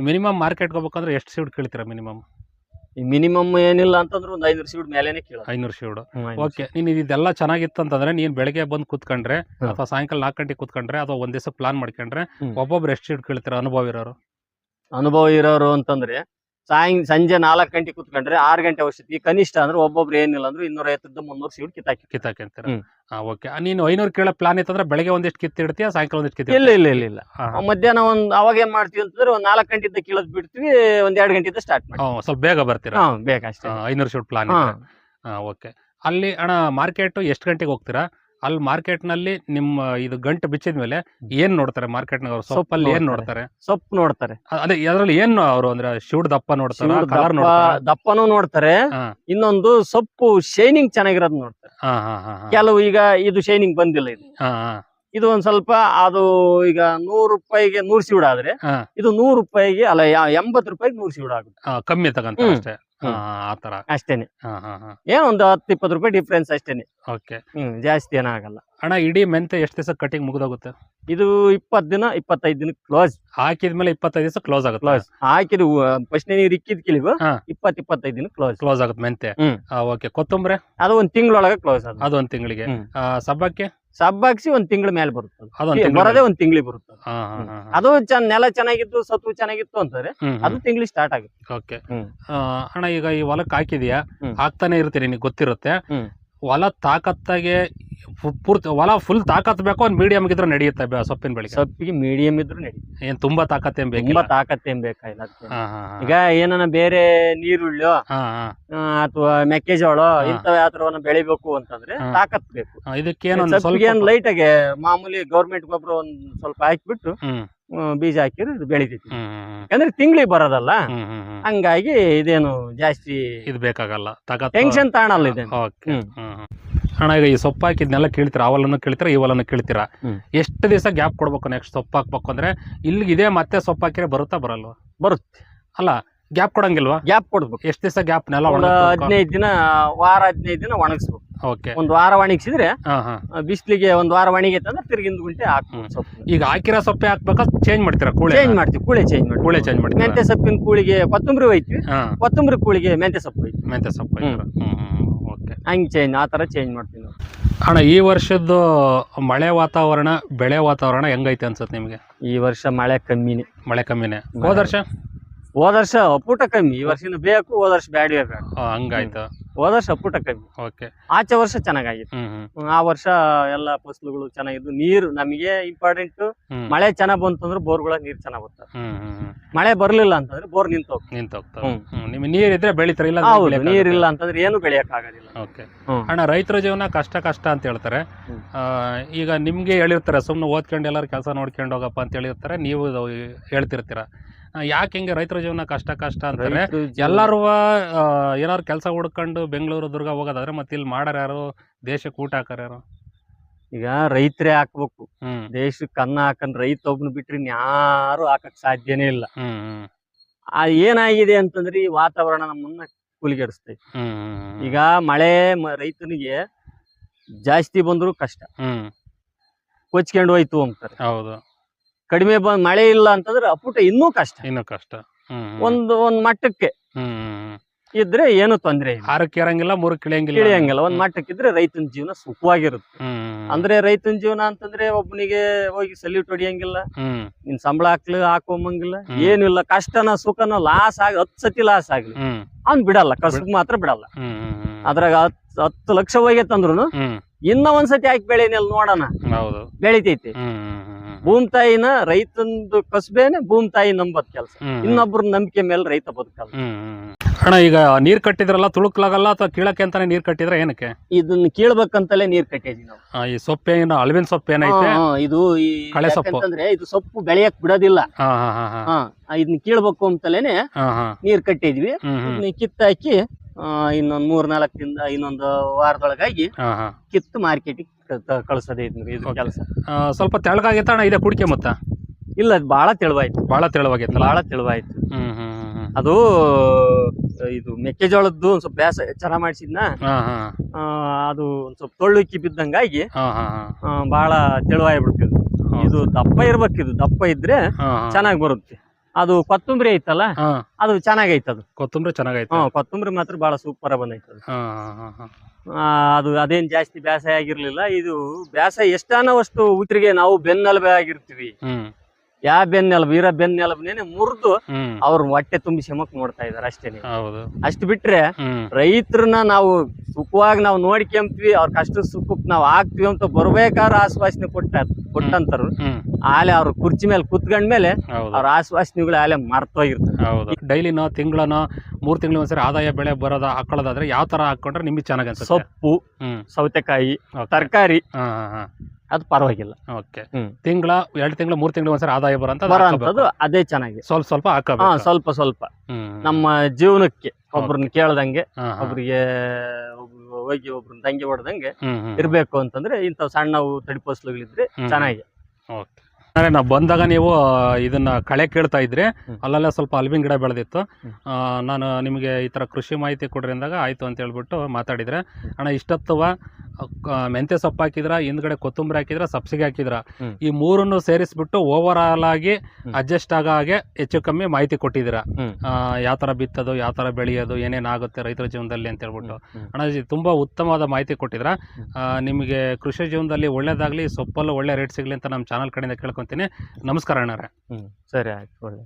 ಮಿನಿಮಮ್ ಮಾರ್ಕೆಟ್ಗೆ ಹೋಗ್ಬೇಕಂದ್ರೆ ಎಷ್ಟು ಸೀಟ್ ಕೇಳ್ತೀರಾ ಮಿನಿಮಮ್ ಮಿನಿಮಮ್ ಏನಿಲ್ಲ ಅಂತಂದ್ರೆ ಒಂದ್ ಐನೂರು ಸೀಟ್ ಮೇಲೆನೆ ಕೇಳೋದು. ಐನೂರು ಸೀಡು ಐನೂರು ಓಕೆ ನೀನು ಇದೆಲ್ಲ ಚೆನ್ನಾಗಿತ್ತು ಅಂತಂದ್ರೆ ನೀನು ಬೆಳಗ್ಗೆ ಬಂದು ಕೂತ್ಕೊಂಡ್ರೆ ಅಥವಾ ಸಾಯಂಕಾಲ ನಾಲ್ಕು ಗಂಟೆಗೆ ಕೂತ್ಕೊಂಡ್ರೆ ಅಥವಾ ಒಂದ್ ದಿವಸ ಪ್ಲಾನ್ ಮಾಡ್ಕೊಂಡ್ರೆ. ಒಬ್ಬೊಬ್ರು ಎಷ್ಟು ಸೀಟ್ ಕೇಳ್ತಾರೆ ಅನುಭವ ಇರೋರು? ಅನುಭವ ಇರೋರು ಅಂತಂದ್ರೆ ಸಾಯಂ ಸಂಜೆ ನಾಲ್ಕು ಗಂಟೆ ಕುತ್ಕೊಂಡ್ರೆ ಆರು ಗಂಟೆ ಔಷಧಿ ಕನಿಷ್ಠ ಅಂದ್ರೆ ಒಬ್ಬೊಬ್ರು ಏನಿಲ್ಲ ಅಂದ್ರೆ ಇನ್ನೂರ ಐವತ್ತರಿಂದ ಮುನ್ನೂರು ಸೀಟ್ ಕಿತ್ತಾಕಿ ಕಿತ್ತಾಕಂತೀರ ಹ್ಮ್. ಹಾ ಓಕೆ ನೀನು ಐನೂರು ಕೇಳೋ ಪ್ಲಾನ್ ಇತ್ತಂದ್ರೆ ಬೆಳಗ್ಗೆ ಒಂದಿಷ್ಟು ಕಿತ್ತಿಡ್ತೀಯ ಸಾಯಂಕಾಲ ಒಂದಿಷ್ಟು ಇಲ್ಲ ಕಿತ್ತಿ ಇಲ್ಲ ಇಲ್ಲ ಇಲ್ಲ. ಮಧ್ಯಾಹ್ನ ಒಂದ್ ಅವಾಗ ಏನ್ ಮಾಡ್ತೀವಿ ಅಂತಂದ್ರೆ ಒಂದ್ ನಾಲ್ಕು ಗಂಟೆಯಿಂದ ಕೀಳದ್ ಬಿಡ್ತೀವಿ ಒಂದ್ ಎರಡು ಗಂಟೆಯಿಂದ ಸ್ಟಾರ್ಟ್ ಮಾಡ್ತೀವಿ. ಸ್ವಲ್ಪ ಬೇಗ ಬರ್ತೀರಾ? ಹಾ ಅಷ್ಟೇ. ಐನೂರು ಶೂಟ್ ಪ್ಲಾನ್ ಹಾ. ಓಕೆ ಅಲ್ಲಿ ಅಣ್ಣ ಮಾರ್ಕೆಟ್ ಎಷ್ಟು ಗಂಟೆಗೆ ಹೋಗ್ತೀರಾ? ಅಲ್ಲಿ ಮಾರ್ಕೆಟ್ನಲ್ಲಿ ನಿಮ್ಮ ಇದು ಗಂಟು ಬಿಚ್ಚಿದ ಮೇಲೆ ಏನ್ ನೋಡ್ತಾರೆ ಮಾರ್ಕೆಟ್ನಾಗ ಅವ್ರು? ಸೊಪ್ಪು ಸೊಪ್ಪಲ್ಲಿ ಏನ್ ನೋಡ್ತಾರೆ. ಸೊಪ್ಪು ನೋಡ್ತಾರೆ. ಅದೇ ಅದ್ರಲ್ಲಿ ಏನು ಅವರು ಅಂದ್ರೆ ಶಿವಡ್ ದಪ್ಪ ನೋಡ್ತಾರೆ? ಕಲರ್ ನೋಡ್ತಾರೆ? ದಪ್ಪನೂ ನೋಡ್ತಾರೆ. ಇನ್ನೊಂದು ಸೊಪ್ಪು ಶೈನಿಂಗ್ ಚೆನ್ನಾಗಿರೋದು ನೋಡ್ತಾರೆ. ಕೆಲವು ಈಗ ಇದು ಶೈನಿಂಗ್ ಬಂದಿಲ್ಲ ಇದು. ಇದು ಒಂದ್ ಸ್ವಲ್ಪ ಅದು ಈಗ ನೂರು ರೂಪಾಯಿಗೆ ನೂರ್ ಸಿವುಡ ಆದ್ರೆ ಇದು ನೂರು ರೂಪಾಯಿಗೆ ಅಲ್ಲ ಎಂಬತ್ತು ರೂಪಾಯಿಗೆ ನೂರ್ ಸಿವುಡ ಆಗುತ್ತೆ. ಕಮ್ಮಿ ತಗಂತ ಅಷ್ಟೇ. ಹ್ಮ್. ಆ, ಆ ತರ. ಅಷ್ಟೇನೆ. ಏನೋ ಒಂದು ಹತ್ತು ಇಪ್ಪತ್ತು ರೂಪಾಯಿ ಡಿಫ್ರೆನ್ಸ್ ಅಷ್ಟೇನೆ. ಓಕೆ ಹ್ಮ್ ಜಾಸ್ತಿ ಏನಾಗಲ್ಲ ಅಣ್ಣ ಇಡೀ ಮೆಂತೆ ಎಷ್ಟು ದಿವಸ ಕಟಿಂಗ್ ಮುಗಿದೋಗುತ್ತೆ? ಇದು ಇಪ್ಪತ್ತು ದಿನ ಇಪ್ಪತ್ತೈದು ದಿನ ಕ್ಲೋಸ್ ಹಾಕಿದ್ಮೇಲೆ ಇಪ್ಪತ್ತೈದು ದಿವಸ ಕ್ಲೋಸ್ ಆಗುತ್ತೆ. ಕ್ಲೋಸ್ ಹಾಕಿದ ಫಸ್ಟ್ ನೀರು ಇಕ್ಕಿದ ಕಿಲಿ. ಇಪ್ಪತ್ ಇಪ್ಪತ್ತೈದು ದಿನ ಕ್ಲೋಸ್ ಕ್ಲೋಸ್ ಆಗುತ್ತೆ ಮೆಂತೆ. ಓಕೆ ಕೊತ್ತಂಬರಿ? ಅದು ಒಂದ್ ತಿಂಗಳೊಳಗೆ ಕ್ಲೋಸ್ ಆಗುತ್ತೆ. ಅದು ಒಂದ್ ತಿಂಗಳಿಗೆ. ಸಬ್ಬಕ್ಕೆ? ಸಬ್ಬಾಕ್ಸಿ ಒಂದ್ ತಿಂಗಳ ಮೇಲೆ ಬರುತ್ತೆ ಬರೋದೇ ಒಂದ್ ತಿಂಗಳಿಗೆ ಬರುತ್ತೆ ಅದು. ನೆಲ ಚೆನ್ನಾಗಿತ್ತು ಸತ್ತು ಚೆನ್ನಾಗಿತ್ತು ಅಂತಾರೆ ಅದು ತಿಂಗಳಿಗೆ ಸ್ಟಾರ್ಟ್ ಆಗುತ್ತೆ. ಓಕೆ. ಅಣ್ಣ ಈಗ ಈ ಹೊಲಕ್ಕೆ ಹಾಕಿದ್ಯಾ? ಹಾಕ್ತಾನೆ ಇರ್ತೀನಿ ನಿನಗೆ ಗೊತ್ತಿರುತ್ತೆ. ಹೊಲ ತಾಕತ್ತಾಗೆ ಪೂರ್ತಿ ಹೊಲ ಫುಲ್ ತಾಕತ್ ಬೇಕು ಒಂದ್ ಮೀಡಿಯಂ ಇದ್ರೆ ನಡೆಯುತ್ತೆ ಬೆ- ಸೊಪ್ಪಿನ ಬೆಳೆ ಸೊಪ್ಪಿಗೆ ಮೀಡಿಯಂ ಇದ್ರು ನಡಿ ಏನ್ ತುಂಬಾ ತಾಕತ್ ಬೇಕು ತುಂಬಾ ತಾಕತ್ ತಾಕತ್ತೇನ್ ಬೇಕಾಗಿಲ್ಲ ಅದಕ್ಕೆ ಹಾ. ಈಗ ಏನನ ಬೇರೆ ನೀರುಳ್ಳು ಹಾ ಹಾ ಅಥವಾ ಮೆಕ್ಕೆಜೋಳ. ಇಂಥವ್ ಯಾವ್ದ್ರವನ್ನ ಬೆಳಿಬೇಕು ಅಂತಂದ್ರೆ ಹಾ. ತಾಕತ್ ಬೇಕು ಇದಕ್ಕೆ ಏನೋ ಸ್ವಲ್ಪ ಲೈಟ್ ಆಗಿ ಮಾಮೂಲಿ ಗೌರ್ಮೆಂಟ್ ಗೊಬ್ಬರ ಒಂದ್ ಸ್ವಲ್ಪ ಹಾಕ್ಬಿಟ್ಟು ಹ್ಮ್, ಬೀಜ ಹಾಕಿದ್ರೆ ಇದು ಬೆಳಿತೈತಿ. ಯಾಕಂದ್ರೆ ತಿಂಗಳಿಗೆ ಬರೋದಲ್ಲ. ಹಂಗಾಗಿ ಇದೇನು ಜಾಸ್ತಿ ಇದು ಬೇಕಾಗಲ್ಲ. ಟೆನ್ಷನ್ ತಾಣಲ್ಲ ಇದೆ. ಅಣ್ಣ ಈಗ ಈ ಸೊಪ್ಪು ಹಾಕಿದ್ನೆಲ್ಲ ಕೇಳ್ತೀರಾ? ಅವಲನ್ನು ಕೇಳ್ತೀರಾ? ಇವಲನ್ನು ಕೇಳ್ತೀರಾ. ಎಷ್ಟು ದಿವಸ ಗ್ಯಾಪ್ ಕೊಡ್ಬೇಕು ನೆಕ್ಸ್ಟ್ ಸೊಪ್ಪು ಹಾಕ್ಬೇಕು ಅಂದ್ರೆ ಇಲ್ಲಿಗೆ ಇದೇ ಮತ್ತೆ ಸೊಪ್ಪು ಹಾಕಿದ್ರೆ ಬರುತ್ತಾ ಬರಲ್ವಾ? ಬರುತ್ತೆ. ಅಲ್ಲ ಗ್ಯಾಪ್ ಕೊಡಂಗಿಲ್ವಾ? ಗ್ಯಾಪ್ ಕೊಡ್ಬೇಕು. ಎಷ್ಟು ದಿವಸ ಗ್ಯಾಪ್ ನೆಲ ಹದಿನೈದು ದಿನ ವಾರ ಹದಿನೈದು ದಿನ ಒಣಗಿಸ್ಬೇಕು. ಓಕೆ. ಒಂದ್ ವಾರ ಒಣಗಿಸಿದ್ರೆ ಹಾ ಹಾ. ಬಿಸಿಲಿಗೆ ಒಂದ್ ವಾರ ಒಣಗೈತೆ ಅಂದ್ರೆ ತಿರ್ಗಿಂದ ಗುಂಟೆ ಹಾಕ್ಬೋದು ಸೊಪ್ಪು. ಈಗ ಹಾಕಿರೋ ಸೊಪ್ಪೆ ಹಾಕ್ಬೇಕಾ ಚೇಂಜ್ ಮಾಡ್ತೀರಾ ಕೂಳೆ ಚೇಂಜ್ ಮಾಡ್ತೀವಿ ಕೂಳೆ ಚೇಂಜ್ ಮಾಡಿ ಕೂಳೆ ಚೇಂಜ್ ಮಾಡ್ತೀರಾ? ಮೆಂತ್ಯ ಸೊಪ್ಪಿನ ಕೂಳಿಗೆ ಕೊತ್ತಂಬರಿ ಹೋಯ್ತಿವಿ ಹಾ. ಕೊತ್ತಂಬರಿ ಕೂಳಿಗೆ ಮೆಂತ್ಯ ಸೊಪ್ಪು ಮೆಂತ್ಯ ಸೊಪ್ಪು. ಹ್ಮ್. ಹ್ಮ್ ಓಕೆ. ಹಂಗ್ ಚೇಂಜ್ ಆ ತರ ಚೇಂಜ್ ಮಾಡ್ತೀವಿ ನಾವು. ಅಣ್ಣ ಈ ವರ್ಷದ್ದು ಮಳೆ ವಾತಾವರಣ ಬೆಳೆ ವಾತಾವರಣ ಹೆಂಗೈತೆ ಅನ್ಸುತ್ತೆ ನಿಮ್ಗೆ? ಈ ವರ್ಷ ಮಳೆ ಕಮ್ಮಿನೇ. ಮಳೆ ಕಮ್ಮಿನೇ. ಹೋದ ವರ್ಷ? ಹೋದ ವರ್ಷ ಅಪ್ಪುಟ ಕಮ್ಮಿ ಈ ವರ್ಷ ಇನ್ನು ಬೇಕು ಹೋದ ವರ್ಷ ಬ್ಯಾಡವೇ ಬೇಕು ಹಂಗಾಯ್ತು. ಹೋದ ವರ್ಷ ಅಪ್ಪುಟ ಕಮ್ಮಿ. ಓಕೆ. ಆಚೆ ವರ್ಷ ಚೆನ್ನಾಗಾಗಿತ್ತು ಆ ವರ್ಷ ಎಲ್ಲ ಫಸಲುಗಳು ಚೆನ್ನಾಗಿದ್ದು ನೀರು ನಮಗೆ ಇಂಪಾರ್ಟೆಂಟ್ ಮಳೆ ಚೆನ್ನಾಗ್ ಬಂತಂದ್ರೆ ಬೋರ್ಗಳ ನೀರ್ ಚೆನ್ನಾಗ್ ಬರ್ತದೆ. ಮಳೆ ಬರ್ಲಿಲ್ಲ ಅಂತಂದ್ರೆ ಬೋರ್ ನಿಂತ ಹೋಗ್ತ ನಿಂತು ನೀರ್ ಇದ್ರೆ ಬೆಳಿತಾರ ನಿಮ್ಗೆ ನೀರ್ ಇಲ್ಲ ಅಂತಂದ್ರೆ ಏನು ಬೆಳೆಯಕ್ ಆಗೋದಿಲ್ಲ ಓಕೆ ಅಣ್ಣ ರೈತರ ಜೀವನ ಕಷ್ಟ ಕಷ್ಟ ಅಂತ ಹೇಳ್ತಾರೆ. ಈಗ ನಿಮ್ಗೆ ಹೇಳಿರ್ತಾರೆ ಸುಮ್ಮನೆ ಓದ್ಕೊಂಡು ಎಲ್ಲಾರು ಕೆಲಸ ನೋಡ್ಕೊಂಡು ಹೋಗಪ್ಪ ಅಂತ ಹೇಳಿರ್ತಾರೆ ನೀವು ಹೇಳ್ತಿರ್ತೀರ? ಯಾಕೆ ಹಿಂಗೆ ರೈತರ ಜೀವನ ಕಷ್ಟ ಕಷ್ಟ ಅಂತಾರೆ? ಎಲ್ಲರೂ ಏನಾರು ಕೆಲಸ ಹುಡ್ಕೊಂಡು ಬೆಂಗಳೂರು ದುರ್ಗ ಹೋಗೋದಾದ್ರೆ ಮತ್ತೆ ಇಲ್ಲಿ ಮಾಡಾರ ಯಾರು? ದೇಶಕ್ಕೆ ಊಟ ಹಾಕಾರ ಯಾರು? ಈಗ ರೈತರೇ ಹಾಕ್ಬೇಕು. ದೇಶಕ್ಕೆ ಅನ್ನ ಹಾಕಂದ್ ರೈತ ಒಬ್ನ ಬಿಟ್ರಿ ಯಾರು ಹಾಕಕ್ ಸಾಧ್ಯನೇ ಇಲ್ಲ. ಆ ಏನಾಗಿದೆ ಅಂತಂದ್ರೆ ಈ ವಾತಾವರಣ ನಮ್ಮನ್ನ ಕೂಲಿಗೆಡಿಸ್ತೈತಿ ಈಗ ಮಳೆ ರೈತನಿಗೆ ಜಾಸ್ತಿ ಬಂದ್ರು ಕಷ್ಟ. ಹ್ಮ್. ಕೊಚ್ಕೊಂಡು ಹೋಯ್ತು ಅಂತಾರೆ. ಹೌದು. ಕಡಿಮೆ ಬಂದ್ ಮಳೆ ಇಲ್ಲ ಅಂತಂದ್ರೆ ಅಪ್ಪುಟ ಇನ್ನೂ ಕಷ್ಟ. ಇನ್ನು ಕಷ್ಟ. ಒಂದು ಒಂದ್ ಮಟ್ಟಕ್ಕೆ. ಇದ್ರೆ ಏನು ತೊಂದ್ರೆ ಇಲ್ಲ. ಆರಕ್ಕೆ ಇರಂಗಿಲ್ಲ ಮೂರಕ್ಕೆ ಇಳಿಯಂಗಿಲ್ಲ ಒಂದ್ ಮಟ್ಟಕ್ಕೆ ಇದ್ರೆ ರೈತನ ಜೀವನ ಸುಖವಾಗಿರುತ್ತೆ. ಅಂದ್ರೆ ರೈತನ ಜೀವನ ಅಂತಂದ್ರೆ ಒಬ್ಬನಿಗೆ ಹೋಗಿ ಸಲ್ಯೂಟ್ ಹೊಡಿಯಂಗಿಲ್ಲ. ನಿನ್ ಸಂಬಳ ಹಾಕ್ಲಿ ಹಾಕೊಂಬಂಗಿಲ್ಲ. ಏನಿಲ್ಲ ಕಷ್ಟನ ಸುಖನ ಲಾಸ್ ಆಗಿ ಹತ್ತು ಸತಿ ಲಾಸ್ ಆಗ್ಲಿ. ಅವ್ನ್ ಬಿಡಲ್ಲ. ಕಸಕ್ ಮಾತ್ರ ಬಿಡಲ್ಲ. ಅದ್ರಾಗ ಹತ್ ಹತ್ತು ಲಕ್ಷ ಹೋಗೈತಂದ್ರು ಇನ್ನ ಒಂದ್ಸತಿ ಹಾಕಿ ಬೆಳೆನೆಲ್ಲ ನೋಡೋಣ. ಬೆಳಿತೈತಿ. ಭೂಮ್ ತಾಯಿನ ರೈತಂದು ಕಸಬೇನೆ ಭೂಮ್ ತಾಯಿ ನಂಬದ್ ಕೆಲಸ. ಇನ್ನೊಬ್ರ ನಂಬಿಕೆ ಮೇಲೆ ರೈತ ಬದುಕಲ್ಲ. ಅಣ್ಣ ಈಗ ನೀರ್ ಕಟ್ಟಿದ್ರಲ್ಲ ತುಳುಕ್ಲಾಗಲ್ಲ ಅಥವಾ ಕೀಳಕ್ಕೆ ಅಂತಾನೆ ನೀರ್ ಕಟ್ಟಿದ್ರೆ ಏನಕ್ಕೆ? ಇದನ್ನ ಕೀಳ್ಬೇಕಂತಲೇ ನೀರ್ ಕಟ್ಟಿದ್ವಿ ನಾವು. ಈ ಸೊಪ್ಪೇನ ಅಳವಿನ ಸೊಪ್ಪು ಏನೈತೆ? ಇದು ಈ ಕಳೆ ಸೊಪ್ಪು. ಅಂದ್ರೆ ಇದು ಸೊಪ್ಪು ಬೆಳೆಯಕ್ ಬಿಡೋದಿಲ್ಲ. ಇದನ್ನ ಕೀಳ್ಬೇಕು ಅಂತಲೇನೆ ನೀರ್ ಕಟ್ಟಿದ್ವಿ. ಇದನ್ನ ಕಿತ್ತಾಕಿ ಇನ್ನೊಂದ್ ಮೂರ್ ನಾಲ್ಕು ದಿನ ಇನ್ನೊಂದು ವಾರದೊಳಗಾಗಿ ಹಾ ಹಾ. ಕಿತ್ತು ಮಾರ್ಕೆಟಿಗೆ ಕಳ್ಸೋದೇ ಇದು. ಕೆಲಸ. ಸ್ವಲ್ಪ ತೆಳಗಾಗಿತ್ತ ಅಣ್ಣ ಇದೆ ಕುಡಿಕೆ ಮತ್ತ? ಇಲ್ಲ ಅದ್ ಬಹಳ ತೆಳುವಾಯ್ತು. ಬಹಳ ತೆಳುವಾಗಿತ್ತಲ್ಲ ಬಹಳ ತೆಳುವಾಯ್ತು. ಹ್ಮ್ ಹ್ಮ್ ಹ್ಮ್ ಹ್ಮ್. ಅದು ಇದು ಮೆಕ್ಕೆಜೋಳದ್ದು ಒಂದ್ ಸ್ವಲ್ಪ ಬ್ಯಾಸ ಚರ ಮಾಡಿಸಿದ್ನ? ಹಾ ಹಾ. ಆ, ಅದು ಒಂದ್ ಸ್ವಲ್ಪ ತೊಳ್ಳುಕ್ಕಿ ಬಿದ್ದಂಗಾಗಿ ಹಾ ಹಾ ಹಾ. ಆ, ಬಹಳ ತೆಳುವಾಗಿ ಬಿಡ್ತಿದ್ದು ಇದು ದಪ್ಪ ಇರ್ಬೇಕಿದು ಇದು ದಪ್ಪ ಇದ್ರೆ ಹಾ ಹಾ. ಚೆನ್ನಾಗಿ ಬರುತ್ತೆ. ಅದು ಕೊತ್ತಂಬರಿ ಐತಲ್ಲ? ಹಾ. ಅದು ಚೆನ್ನಾಗೈತೆ ಅದು ಕೊತ್ತಂಬರಿ ಚೆನ್ನಾಗೈತೆ. ಕೊತ್ತಂಬರಿ ಮಾತ್ರ ಬಹಳ ಸೂಪರ್ ಬಂದೈತೆ ಅದು ಹಾ ಹಾ ಹಾ. ಹಾ ಆ, ಅದು ಅದೇನ್ ಜಾಸ್ತಿ ಬೇಸಾಯ ಆಗಿರ್ಲಿಲ್ಲ. ಇದು ಬೇಸಾಯ ಎಷ್ಟಾನವಷ್ಟು ಉತ್ರಿಗೆ ನಾವು ಬೆನ್ನೆಲುಬೆ ಆಗಿರ್ತೀವಿ. ಹ್ಮ್. ಯಾ ಬೆನ್ನೆಲುಬು ಇರೋ ಬೆನ್ನೆಲುಬನೇನೆ ಮುರಿದು ಹ್ಮ್. ಅವ್ರ ಹೊಟ್ಟೆ ತುಂಬಿ ಶಮಕ್ ನೋಡ್ತಾ ಇದಾರೆ ಅಷ್ಟೇನೆ. ಅಷ್ಟು ಬಿಟ್ರೆ ರೈತರನ್ನ ನಾವು ಸುಖವಾಗಿ ನಾವು ನೋಡ್ಕೊಂತೀವಿ ಅವ್ರ ಕಷ್ಟ ಸುಖಕ್ಕೆ ನಾವು ಆಗ್ತೀವಿ ಅಂತ ಬರ್ಬೇಕಾದ್ರೆ ಆಶ್ವಾಸನೆ ಕೊಟ್ಟ ಕೊಟ್ಟಂತಾರ ಆಲೆ ಅವ್ರ ಕುರ್ಚಿ ಮೇಲೆ ಕುತ್ಕೊಂಡ್ಮೇಲೆ ಮೇಲೆ ಅವ್ರ ಆಶ್ವಾಸನೆಗಳು ಆಲೆ ಮರ್ತೋಗಿರ್ತಾರೆ ಡೈಲಿನೋ ತಿಂಗಳನೋ ಮೂರ್ ತಿಂಗಳು ಒಂದ್ಸರಿ ಆದಾಯ ಬೆಳೆ ಬರೋದ ಹಾಕೊಳ್ಳೋದಾದ್ರೆ ಯಾವ ತರ ಹಾಕೊಂಡ್ರೆ ನಿಮ್ಗೆ ಚೆನ್ನಾಗಿ ಸೊಪ್ಪು ಸೌತೆಕಾಯಿ ತರಕಾರಿ. ಅದು ಪರವಾಗಿಲ್ಲ. ಓಕೆ. ಹ್ಮ್. ತಿಂಗಳ ಎರಡು ತಿಂಗಳು ಮೂರ್ ತಿಂಗಳು ಒಂದ್ಸರಿ ಆದಾಯ ಬರೋಂತ ಬರೋಂಥದ್ದು ಅದೇ ಚೆನ್ನಾಗಿ. ಸ್ವಲ್ಪ ಸ್ವಲ್ಪ ಹಾ ಸ್ವಲ್ಪ ಸ್ವಲ್ಪ. ನಮ್ಮ ಜೀವನಕ್ಕೆ ಒಬ್ರನ್ನ ಕೇಳ್ದಂಗೆ. ಒಬ್ರಿಗೆ ಒಬ್ರು ಹೋಗಿ ಒಬ್ರನ್ನ ದಂಗೆ ಹೊಡೆದಂಗೆ ಇರ್ಬೇಕು ಅಂತಂದ್ರೆ ಇಂಥ ಸಣ್ಣ ತಡಿಪಸ್ಲುಗಳಿದ್ರೆ. ಚೆನ್ನಾಗಿ. ಓಕೆ. ಅಂದ್ರೆ ನಾವು ಬಂದಾಗ ನೀವು ಇದನ್ನ ಕಳೆ ಕೇಳ್ತಾ ಇದ್ರಿ. ಅಲ್ಲಲ್ಲೇ ಸ್ವಲ್ಪ ಅಲ್ಬಿನ್ ಗಿಡ ಬೆಳೆದಿತ್ತು. ನಾನು ನಿಮಗೆ ಈ ಥರ ಕೃಷಿ ಮಾಹಿತಿ ಕೊಡ್ರಿ ಅಂದಾಗ ಆಯ್ತು ಅಂತ ಹೇಳ್ಬಿಟ್ಟು ಮಾತಾಡಿದ್ರೆ ಅಣ್ಣ ಇಷ್ಟತ್ವ ಮೆಂತ್ಯ ಸೊಪ್ಪು ಹಾಕಿದ್ರ ಹಿಂದ್ಗಡೆ ಕೊತ್ತಂಬರಿ ಹಾಕಿದ್ರ ಸಬ್ಸಿಗೆ ಹಾಕಿದ್ರ. ಈ ಮೂರನ್ನು ಸೇರಿಸ್ಬಿಟ್ಟು ಓವರ್ ಆಲ್ ಆಗಿ. ಅಡ್ಜಸ್ಟ್ ಆಗೋ ಹಾಗೆ ಹೆಚ್ಚು ಕಮ್ಮಿ ಮಾಹಿತಿ ಕೊಟ್ಟಿದ್ದೀರಾ. ಯಾವ ಥರ ಬಿತ್ತೋದು ಯಾವ ಥರ ಬೆಳೆಯೋದು ಏನೇನಾಗುತ್ತೆ ರೈತರ ಜೀವನದಲ್ಲಿ ಅಂತ ಹೇಳ್ಬಿಟ್ಟು. ಅಣ್ಣ ತುಂಬಾ ಉತ್ತಮವಾದ ಮಾಹಿತಿ ಕೊಟ್ಟಿದ್ರ. ನಿಮಗೆ ಕೃಷಿ ಜೀವನದಲ್ಲಿ ಒಳ್ಳೇದಾಗಲಿ ಸೊಪ್ಪಲ್ಲೂ ಒಳ್ಳೆ ರೇಟ್ ಸಿಗಲಿ ಅಂತ ನಮ್ಮ ಚಾನಲ್ ಕಡೆಯಿಂದ ಕೇಳ್ಕೊತೀನಿ ನಮಸ್ಕಾರ ಅಣ್ಣರೇ ಸರಿ ಆಯ್ತು ಒಳ್ಳೆ.